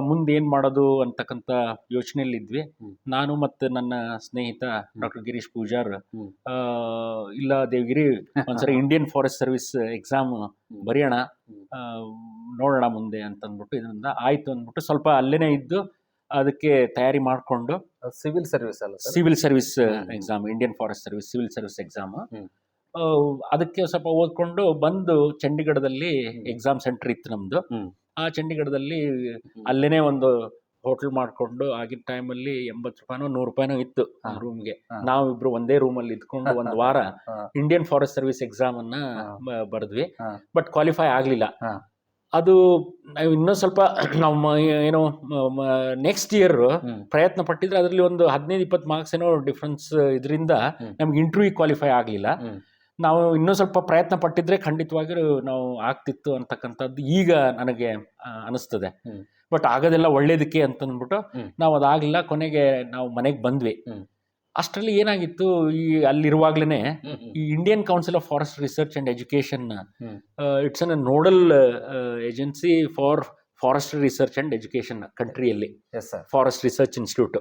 B: ಮುಂದೆ ಏನು ಮಾಡೋದು ಅಂತಕ್ಕಂಥ ಯೋಚನೆಯಲ್ಲಿ
A: ಇದ್ವಿ
B: ನಾನು ಮತ್ತೆ ನನ್ನ ಸ್ನೇಹಿತ ಡಾಕ್ಟರ್ ಗಿರೀಶ್ ಪೂಜಾರ್ ಇಲ್ಲ ದೇವಗಿರಿ ಒಂದ್ಸರಿ ಇಂಡಿಯನ್ ಫಾರೆಸ್ಟ್ ಸರ್ವಿಸ್ ಎಕ್ಸಾಮ್ ಬರೆಯೋಣ ನೋಡೋಣ ಮುಂದೆ ಅಂತಂದ್ಬಿಟ್ಟು ಇದರಿಂದ ಆಯ್ತು ಅಂದ್ಬಿಟ್ಟು ಸ್ವಲ್ಪ ಅಲ್ಲೇನೆ ಇದ್ದು ಅದಕ್ಕೆ ತಯಾರಿ ಮಾಡಿಕೊಂಡು
A: ಸಿವಿಲ್ ಸರ್ವಿಸ್ ಅಲ್ಲ
B: civil service exam Indian forest service civil service exam. ಅದಕ್ಕೆ ಸ್ವಲ್ಪ ಓದ್ಕೊಂಡು ಬಂದು ಚಂಡೀಗಢದಲ್ಲಿ ಎಕ್ಸಾಮ್ ಸೆಂಟರ್ ಇತ್ತು
A: ನಮ್ದು.
B: ಆ ಚಂಡೀಗಢದಲ್ಲಿ ಅಲ್ಲೇನೆ ಒಂದು ಹೋಟ್ಲ್ ಮಾಡಿಕೊಂಡು ಆಗಿನ ಟೈಮಲ್ಲಿ ಎಂಬತ್ತು ರೂಪಾಯಿನೋ ನೂರು ರೂಪಾಯಿನೋ ಇತ್ತು. ರೂಮ್ಗೆ. ನಾವಿಬ್ರು ಒಂದೇ ರೂಮಲ್ಲಿ ಇದ್ಕೊಂಡು ಒಂದು ವಾರ ಇಂಡಿಯನ್ ಫಾರೆಸ್ಟ್ ಸರ್ವಿಸ್
A: ಎಕ್ಸಾಮ್
B: ಅನ್ನ ಬರೆದ್ವಿ. ಬಟ್ ಕ್ವಾಲಿಫೈ ಆಗಲಿಲ್ಲ. ಅದು ನಾವು ಇನ್ನೂ ಸ್ವಲ್ಪ ನಾವು ಮ- ಏನೋ ನೆಕ್ಸ್ಟ್ ಇಯರ್. ಪ್ರಯತ್ನ ಪಟ್ಟಿದ್ರೆ ಅದರಲ್ಲಿ ಒಂದು ಹದಿನೈದು ಇಪ್ಪತ್ತು ಮಾರ್ಕ್ಸ್ ಏನೋ ಡಿಫ್ರೆನ್ಸ್ ಇದರಿಂದ. ನಮ್ಗೆ ಇಂಟರ್ವ್ಯೂ ಕ್ವಾಲಿಫೈ ಆಗಲಿಲ್ಲ ನಾವು ಇನ್ನೂ ಸ್ವಲ್ಪ ಪ್ರಯತ್ನ ಪಟ್ಟಿದ್ರೆ ಖಂಡಿತವಾಗಿಯೂ ನಾವು ಆಗ್ತಿತ್ತು ಅಂತಕ್ಕಂಥದ್ದು ಈಗ ನನಗೆ ಅನಿಸ್ತದೆ. ಬಟ್ ಆಗೋದೆಲ್ಲ ಒಳ್ಳೇದಕ್ಕೆ ಅಂತಂದ್ಬಿಟ್ಟು. ನಾವು ಅದಾಗಲಿಲ್ಲ ಕೊನೆಗೆ ನಾವು ಮನೆಗೆ ಬಂದ್ವಿ. ಅಷ್ಟರಲ್ಲಿ ಏನಾಗಿತ್ತು ಈ ಅಲ್ಲಿರುವಾಗಲೇ. ಈ Indian council of forest research and education. It's an nodal agency for forest research and education ಕಂಟ್ರಿಯಲ್ಲಿ forest research institute.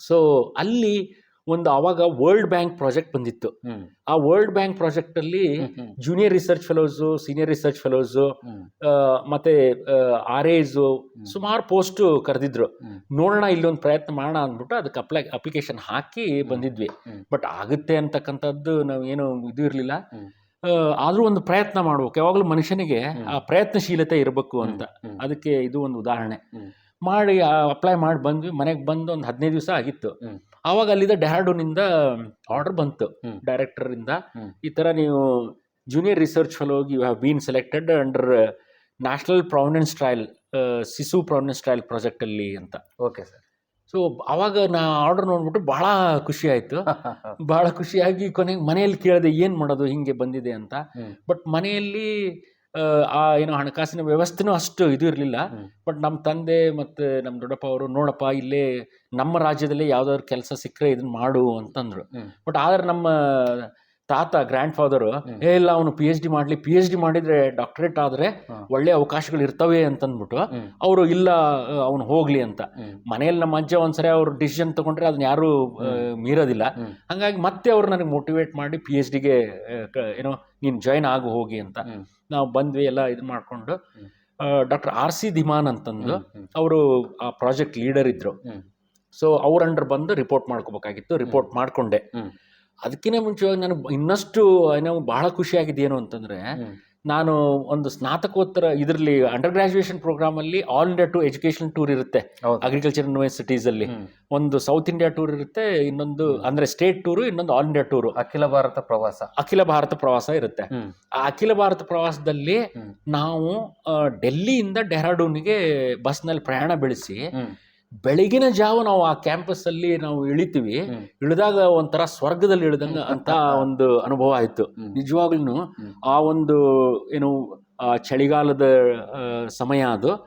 B: So ಅಲ್ಲಿ ಒಂದು ಅವಾಗ ವರ್ಲ್ಡ್ ಬ್ಯಾಂಕ್ ಪ್ರಾಜೆಕ್ಟ್ ಬಂದಿತ್ತು. ಆ ವರ್ಲ್ಡ್ ಬ್ಯಾಂಕ್ ಪ್ರಾಜೆಕ್ಟಲ್ಲಿ
A: ಹ್ಮ್. ಹ್ಮ್.
B: Junior research fellows senior research fellows ಮತ್ತೆ R S. ಸುಮಾರು post ಕರೆದಿದ್ರು. ನೋಡೋಣ ಇಲ್ಲೊಂದು ಪ್ರಯತ್ನ ಮಾಡೋಣ ಅಂದ್ಬಿಟ್ಟು ಅದಕ್ಕೆ ಅಪ್ಲೈ ಅಪ್ಲಿಕೇಶನ್ ಹಾಕಿ ಬಂದಿದ್ವಿ. ಬಟ್ ಆಗುತ್ತೆ ಅಂತಕ್ಕಂಥದ್ದು ನಾವು ಏನು ಇದು ಇರಲಿಲ್ಲ. ಆದರೂ ಒಂದು ಪ್ರಯತ್ನ ಮಾಡ್ಬೇಕು. ಯಾವಾಗಲೂ ಮನುಷ್ಯನಿಗೆ ಆ ಪ್ರಯತ್ನಶೀಲತೆ ಇರಬೇಕು ಅಂತ. ಅದಕ್ಕೆ ಇದು ಒಂದು ಉದಾಹರಣೆ. ಮಾಡಿ ಅಪ್ಲೈ ಮಾಡಿ ಬಂದ್ವಿ. ಮನೆಗೆ ಬಂದು ಒಂದು ಹದಿನೈದು ದಿವಸ ಆಗಿತ್ತು. ಆವಾಗ ಅಲ್ಲಿದ್ದ ಡೆಹ್ರಾಡೂನಿಂದ ಆರ್ಡರ್ ಬಂತು.
A: ಡೈರೆಕ್ಟರ್
B: ಡೈರೆಕ್ಟರಿಂದ ಈ ಥರ ನೀವು junior research ಫೆಲೋಗಿ you have been selected under national provenance trial sissoo provenance trial ಪ್ರಾಜೆಕ್ಟಲ್ಲಿ ಅಂತ.
A: ಓಕೆ ಸರ್
B: ಸೊ ಅವಾಗ ನಾ ಆರ್ಡರ್ ನೋಡ್ಬಿಟ್ಟು ಭಾಳ ಖುಷಿ ಆಯಿತು. ಭಾಳ ಖುಷಿಯಾಗಿ ಕೊನೆಗೆ ಮನೆಯಲ್ಲಿ ಕೇಳಿದೆ ಏನು ಮಾಡೋದು ಹಿಂಗೆ ಬಂದಿದೆ ಅಂತ. ಬಟ್ ಮನೆಯಲ್ಲಿ ಆ, ಏನು ಹಣಕಾಸಿನ ವ್ಯವಸ್ಥೆನೂ ಅಷ್ಟು ಇದು ಇರಲಿಲ್ಲ. ಬಟ್ ನಮ್ಮ ತಂದೆ ಮತ್ತು ನಮ್ಮ ದೊಡ್ಡಪ್ಪ ಅವರು ನೋಡಪ್ಪ ಇಲ್ಲೇ ನಮ್ಮ ರಾಜ್ಯದಲ್ಲೇ ಯಾವ್ದಾದ್ರು ಕೆಲಸ ಸಿಕ್ಕರೆ ಇದನ್ನ ಮಾಡು ಅಂತಂದ್ರು. ಬಟ್ ಆದ್ರೆ ನಮ್ಮ ತಾತ ಗ್ರ್ಯಾಂಡ್ ಫಾದರು ಏ ಇಲ್ಲ ಅವನು ಪಿ ಎಚ್ ಡಿ ಮಾಡಲಿ ಪಿ ಎಚ್ ಡಿ ಮಾಡಿದರೆ ಡಾಕ್ಟರೇಟ್ ಆದರೆ ಒಳ್ಳೆ ಅವಕಾಶಗಳು ಇರ್ತವೆ ಅಂತಂದ್ಬಿಟ್ಟು. ಅವರು ಇಲ್ಲ ಅವನು ಹೋಗಲಿ ಅಂತ. ಮನೆಯಲ್ಲಿ ನಮ್ಮ ಅಜ್ಜ ಒಂದ್ಸರಿ ಅವ್ರು ಡಿಸಿಷನ್ ತಗೊಂಡ್ರೆ ಅದನ್ನ ಯಾರು ಮೀರೋದಿಲ್ಲ.
A: ಹಂಗಾಗಿ
B: ಹಾಗಾಗಿ ಮತ್ತೆ ಅವರು ನನಗೆ ಮೋಟಿವೇಟ್ ಮಾಡಿ ಪಿ ಎಚ್ ಡಿಗೆ ಏನೋ ನೀನು ಜಾಯ್ನ್ ಆಗು ಹೋಗಿ ಅಂತ ನಾವು ಬಂದ್ವಿ ಎಲ್ಲ ಇದು ಮಾಡಿಕೊಂಡು. ಡಾಕ್ಟರ್ ಆರ್ ಸಿ ಧಿಮಾನ್ ಅಂತಂದು ಅವರು ಆ ಪ್ರಾಜೆಕ್ಟ್ ಲೀಡರ್ ಇದ್ರು. ಸೊ ಅವ್ರ ಅಂಡರ್ ಬಂದು ರಿಪೋರ್ಟ್ ಮಾಡ್ಕೋಬೇಕಾಗಿತ್ತು ರಿಪೋರ್ಟ್ ಮಾಡಿಕೊಂಡೆ. ಅದಕ್ಕಿಂತ ಮುಂಚೆ ನನಗೆ ಇನ್ನಷ್ಟು ಏನೋ ಬಹಳ ಖುಷಿಯಾಗಿದೆ ಏನು ಅಂತಂದ್ರೆ. ನಾನು ಒಂದು ಸ್ನಾತಕೋತ್ತರ ಇದರಲ್ಲಿ under graduation ಪ್ರೋಗ್ರಾಮಲ್ಲಿ all India to education tour ಇರುತ್ತೆ ಅಗ್ರಿಕಲ್ಚರ್ ಯೂನಿವರ್ಸಿಟೀಸಲ್ಲಿ. ಒಂದು ಸೌತ್ ಇಂಡಿಯಾ ಟೂರ್ ಇರುತ್ತೆ ಇನ್ನೊಂದು ಅಂದ್ರೆ ಸ್ಟೇಟ್ ಟೂರು ಇನ್ನೊಂದು ಆಲ್ ಇಂಡಿಯಾ ಟೂರು
A: ಅಖಿಲ ಭಾರತ ಪ್ರವಾಸ.
B: ಅಖಿಲ ಭಾರತ ಪ್ರವಾಸ ಇರುತ್ತೆ. ಆ ಅಖಿಲ ಭಾರತ ಪ್ರವಾಸದಲ್ಲಿ. ನಾವು ಡೆಲ್ಲಿಯಿಂದ ಡೆಹ್ರಾಡೂನ್ಗೆ ಬಸ್ನಲ್ಲಿ ಪ್ರಯಾಣ ಬೆಳೆಸಿ. ಬೆಳಗಿನ ಜಾವ ನಾವು ಆ ಕ್ಯಾಂಪಸ್ ಅಲ್ಲಿ ನಾವು ಇಳಿತೀವಿ. ಇಳಿದಾಗ ಒಂಥರ ಸ್ವರ್ಗದಲ್ಲಿ ಇಳಿದಂಗ ಅಂತ ಒಂದು ಅನುಭವ ಆಯಿತು. ನಿಜವಾಗ್ಲೂ ಆ ಒಂದು ಏನು ಆ ಚಳಿಗಾಲದ ಸಮಯ ಅದು.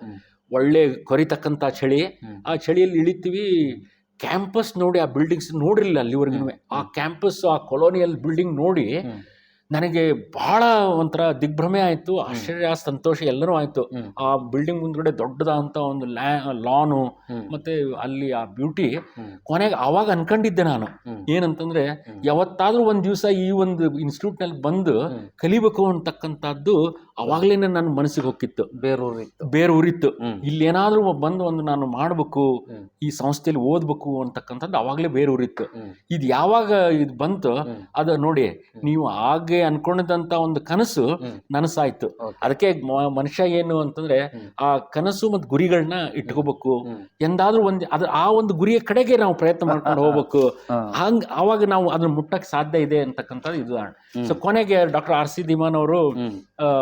B: ಒಳ್ಳೆ ಕೊರಿತಕ್ಕಂಥ ಚಳಿ. ಆ ಚಳಿಯಲ್ಲಿ ಇಳಿತೀವಿ. ಕ್ಯಾಂಪಸ್ ನೋಡಿ ಆ ಬಿಲ್ಡಿಂಗ್ಸ್ ನೋಡಿರಲಿಲ್ಲ ಅಲ್ಲಿವರೆಗೂ. ಆ ಕ್ಯಾಂಪಸ್ ಆ ಕೊಲೋನಿಯಲ್ ಬಿಲ್ಡಿಂಗ್ ನೋಡಿ. ನನಗೆ ಬಹಳ ಒಂಥರ ದಿಗ್ಭ್ರಮೆ ಆಯಿತು ಆಶ್ಚರ್ಯ ಸಂತೋಷ ಎಲ್ಲರೂ ಆಯಿತು ಆ ಬಿಲ್ಡಿಂಗ್ ಮುಂದ್ಗಡೆ ದೊಡ್ಡದಾದಂಥ ಒಂದು ಲ್ಯಾ ಲಾನು. ಮತ್ತೆ ಅಲ್ಲಿ ಆ ಬ್ಯೂಟಿ. ಕೊನೆಗೆ ಆವಾಗ ಅನ್ಕೊಂಡಿದ್ದೆ ನಾನು. ಏನಂತಂದ್ರೆ. ಯಾವತ್ತಾದ್ರೂ ಒಂದು ದಿವಸ ಈ ಒಂದು ಇನ್ಸ್ಟಿಟ್ಯೂಟ್ನಲ್ಲಿ ಬಂದು. ಕಲಿಬೇಕು ಅಂತಕ್ಕಂಥದ್ದು ಅವಾಗಲೇ ನನ್ನ ಮನಸ್ಸಿಗೆ ಹೋಗಿತ್ತು
A: ಬೇರೂರಿತ್ತು.
B: ಇಲ್ಲಿ ಏನಾದ್ರೂ ಬಂದು ಒಂದು ನಾನು ಮಾಡಬೇಕು ಈ ಸಂಸ್ಥೆಯಲ್ಲಿ ಓದಬೇಕು ಅಂತಕ್ಕಂಥದ್ದು ಅವಾಗಲೇ ಬೇರೆ ಊರಿತ್ತು
A: ಹ್ಮ್.
B: ಇದು ಯಾವಾಗ ಇದು ಬಂತು
A: ಅದ
B: ಅದು ನೋಡಿ ನೀವು ಹಾಗೆ ಅನ್ಕೊಂಡಿದ್ದಂಥ ಒಂದು ಕನಸು. ನನಸಾಯ್ತು ಅದಕ್ಕೆ ಮನುಷ್ಯ ಏನು ಅಂತಂದ್ರೆ ಆ ಕನಸು ಮತ್ತು ಗುರಿಗಳನ್ನ ಇಟ್ಕೋಬೇಕು. ಎಂದಾದ್ರೂ ಒಂದು ಅದ್ ಆ ಒಂದು ಗುರಿಯ ಕಡೆಗೆ ನಾವು ಪ್ರಯತ್ನ ಮಾಡ್ಕೊಂಡು ಹೋಗ್ಬೇಕು. ಹಂಗ್ ಆವಾಗ ನಾವು ಅದನ್ನ ಮುಟ್ಟಕ್ ಸಾಧ್ಯ ಇದೆ ಅಂತಕ್ಕಂಥದ್ದು ಇದು. ಸೊ ಕೊನೆಗೆ ಡಾಕ್ಟರ್ ಆರ್ ಸಿ ದಿಮಾನ್ ಅವರು.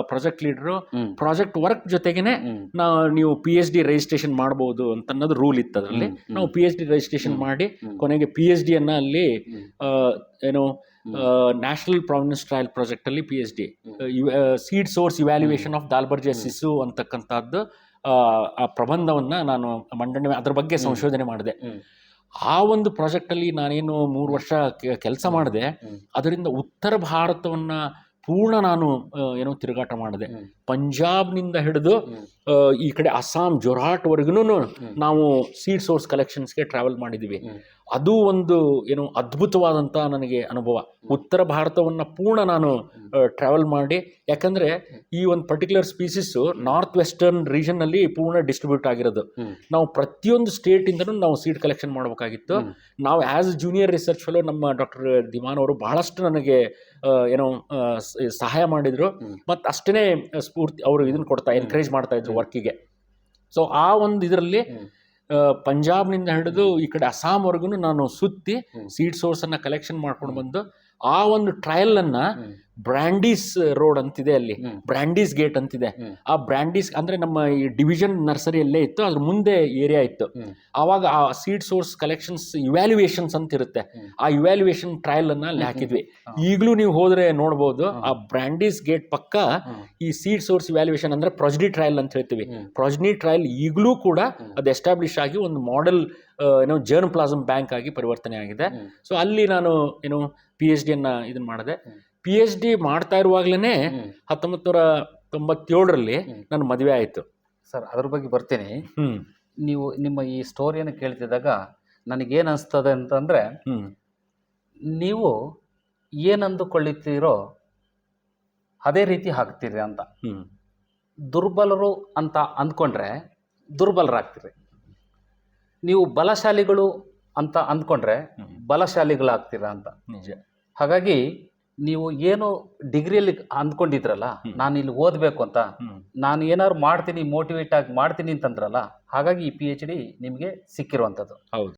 B: ಪ್ರಾಜೆಕ್ಟ್ ಲೀಡರ್ ಪ್ರಾಜೆಕ್ಟ್ ವರ್ಕ್ ಜೊತೆಗೆನೆ. ನಾವು ನೀವು ಪಿ ಎಚ್ ಡಿ ರಿಜಿಸ್ಟ್ರೇಷನ್ ಮಾಡಬಹುದು ಅಂತ ಅನ್ನೋದು ರೂಲ್ ಇತ್ತು ಅದರಲ್ಲಿ ನಾವು ಪಿ ಎಚ್ ಡಿ ರಿಜಿಸ್ಟ್ರೇಷನ್ ಮಾಡಿ. ಕೊನೆಗೆ ಪಿ ಎಚ್ ಡಿಯನ್ನು ಅಲ್ಲಿ ಏನು. National provenance trial ಪ್ರಾಜೆಕ್ಟಲ್ಲಿ P H D. Seed source evaluation of Dalbergia sissoo ಅಂತಕ್ಕಂಥದ್ದು ಆ, ಪ್ರಬಂಧವನ್ನ ಪ್ರಬಂಧವನ್ನು ನಾನು ಮಂಡನೆ ಅದ್ರ ಬಗ್ಗೆ ಸಂಶೋಧನೆ ಮಾಡಿದೆ. ಆ ಒಂದು ಪ್ರಾಜೆಕ್ಟಲ್ಲಿ ನಾನೇನು ಮೂರು ವರ್ಷ ಕೆಲಸ ಮಾಡಿದೆ ಅದರಿಂದ ಉತ್ತರ ಭಾರತವನ್ನ ಪೂರ್ಣ ನಾನು ಏನೋ ತಿರುಗಾಟ ಮಾಡಿದೆ. ಪಂಜಾಬ್ನಿಂದ ಹಿಡಿದು ಈ ಕಡೆ ಅಸ್ಸಾಂ ಜೊರಾಟ್ವರೆಗೂ. ನಾವು ಸೀಡ್ ಸೋರ್ಸ್ ಕಲೆಕ್ಷನ್ಸ್ಗೆ ಟ್ರಾವೆಲ್ ಮಾಡಿದ್ದೀವಿ. ಅದು ಒಂದು ಏನು ಅದ್ಭುತವಾದಂಥ ನನಗೆ ಅನುಭವ. ಉತ್ತರ ಭಾರತವನ್ನು ಪೂರ್ಣ ನಾನು ಟ್ರಾವೆಲ್ ಮಾಡಿ. ಯಾಕಂದರೆ ಈ ಒಂದು ಪರ್ಟಿಕ್ಯುಲರ್ ಸ್ಪೀಸಸ್ಸು ನಾರ್ತ್ ವೆಸ್ಟರ್ನ್ ರೀಜನ್ನಲ್ಲಿ ಪೂರ್ಣ ಡಿಸ್ಟ್ರಿಬ್ಯೂಟ್ ಆಗಿರೋದು. ನಾವು ಪ್ರತಿಯೊಂದು ಸ್ಟೇಟಿಂದನೂ ನಾವು ಸೀಡ್ ಕಲೆಕ್ಷನ್ ಮಾಡಬೇಕಾಗಿತ್ತು. ನಾವು ಆ್ಯಸ್ ಜೂನಿಯರ್ ರಿಸರ್ಚ್ ಫೆಲೋ ನಮ್ಮ ಡಾಕ್ಟರ್ ದಿಮಾನ್ ಅವರು ಬಹಳಷ್ಟು ನನಗೆ ಏನೋ ಸಹಾಯ ಮಾಡಿದರು. ಮತ್ತು ಅಷ್ಟೇ ಸ್ಫೂರ್ತಿ ಅವರು ಇದನ್ನು ಕೊಡ್ತಾ ಎನ್ಕರೇಜ್ ಮಾಡ್ತಾ ಇದ್ರು ವರ್ಕಿಗೆ ಸೊ ಆ ಒಂದು ಇದರಲ್ಲಿ. ಪಂಜಾಬ್ನಿಂದ ಹಿಡಿದು ಈ ಕಡೆ ಅಸ್ಸಾಂವರೆಗೂ ನಾನು ಸುತ್ತಿ. ಸೀಡ್ ಸೋರ್ಸನ್ನು ಕಲೆಕ್ಷನ್ ಮಾಡ್ಕೊಂಡು ಬಂದು ಆ ಒಂದು ಟ್ರಯಲನ್ನು
A: ಅನ್ನ
B: ಬ್ರ್ಯಾಂಡೀಸ್ ರೋಡ್ ಅಂತಿದೆ ಅಲ್ಲಿ. ಬ್ರ್ಯಾಂಡೀಸ್ ಗೇಟ್ ಅಂತಿದೆ. ಆ ಬ್ರ್ಯಾಂಡೀಸ್ ಅಂದ್ರೆ ನಮ್ಮ ಈ ಡಿವಿಷನ್ ನರ್ಸರಿಯಲ್ಲೇ ಇತ್ತು ಅದ್ರ ಮುಂದೆ ಏರಿಯಾ ಇತ್ತು. ಆವಾಗ ಆ ಸೀಡ್ ಸೋರ್ಸ್ ಕಲೆಕ್ಷನ್ಸ್ ಇವ್ಯಾಲ್ಯೂಯೇಷನ್ಸ್ ಅಂತ ಇರುತ್ತೆ. ಆ ಇವ್ಯಾಲ್ಯೂಯೇಷನ್ ಟ್ರಯಲ್ ಅನ್ನ ಅಲ್ಲಿ ಹಾಕಿದ್ವಿ. ಈಗಲೂ ನೀವು ಹೋದ್ರೆ ನೋಡ್ಬೋದು ಆ ಬ್ರ್ಯಾಂಡೀಸ್ ಗೇಟ್ ಪಕ್ಕ ಈ ಸೀಡ್ ಸೋರ್ಸ್ ಇವ್ಯಾಲ್ಯೂಯೇಷನ್ ಅಂದ್ರೆ ಪ್ರೊಜ್ನಿ ಟ್ರಯಲ್ ಅಂತ ಹೇಳ್ತೀವಿ. ಪ್ರೊಜ್ನಿ ಟ್ರಯಲ್ ಈಗಲೂ ಕೂಡ ಅದು ಎಸ್ಟಾಬ್ಲಿಷ್ ಆಗಿ ಒಂದು ಮಾಡೆಲ್ ಏನೋ ಜರ್ನ್ ಪ್ಲಾಸಮ್ ಬ್ಯಾಂಕ್ ಆಗಿ ಪರಿವರ್ತನೆ ಆಗಿದೆ. ಸೊ ಅಲ್ಲಿ ನಾನು ಏನು ಪಿ ಎಚ್ ಡಿಯನ್ನು ಇದನ್ನ ಮಾಡಿದೆ. ಪಿ ಎಚ್ ಡಿ ಮಾಡ್ತಾ ಇರುವಾಗಲೇ. ಹತ್ತೊಂಬತ್ತು ನೂರ ತೊಂಬತ್ತೇಳರಲ್ಲಿ ನನ್ನ ಮದುವೆ ಆಯಿತು.
A: ಸರ್ ಅದ್ರ ಬಗ್ಗೆ ಬರ್ತೀನಿ. ನೀವು ನಿಮ್ಮ ಈ ಸ್ಟೋರಿಯನ್ನು ಕೇಳ್ತಿದ್ದಾಗ ನನಗೇನು ಅನಿಸ್ತದೆ ಅಂತಂದರೆ ನೀವು ಏನಂದುಕೊಳ್ಳುತ್ತೀರೋ ಅದೇ ರೀತಿ ಹಾಕ್ತೀರಿ ಅಂತ. ದುರ್ಬಲರು ಅಂತ ಅಂದ್ಕೊಂಡ್ರೆ ದುರ್ಬಲರಾಗ್ತೀರಿ. ನೀವು ಬಲಶಾಲಿಗಳು ಅಂತ ಅಂದ್ಕೊಂಡ್ರೆ. ಬಲಶಾಲಿಗಳಾಗ್ತೀರಾ ಅಂತ.
B: ನಿಜ.
A: ಹಾಗಾಗಿ ನೀವು ಏನು ಡಿಗ್ರಿಯಲ್ಲಿ ಅಂದ್ಕೊಂಡಿದ್ರಲ್ಲ ನಾನು ಇಲ್ಲಿ ಓದಬೇಕು ಅಂತ ನಾನು ಏನಾದ್ರು ಮಾಡ್ತೀನಿ ಮೋಟಿವೇಟ್ ಆಗಿ ಮಾಡ್ತೀನಿ ಅಂತಂದ್ರಲ್ಲ ಹಾಗಾಗಿ ಈ ಪಿ ಎಚ್ ಡಿ ನಿಮಗೆ ಸಿಕ್ಕಿರುವಂಥದ್ದು.
B: ಹೌದು.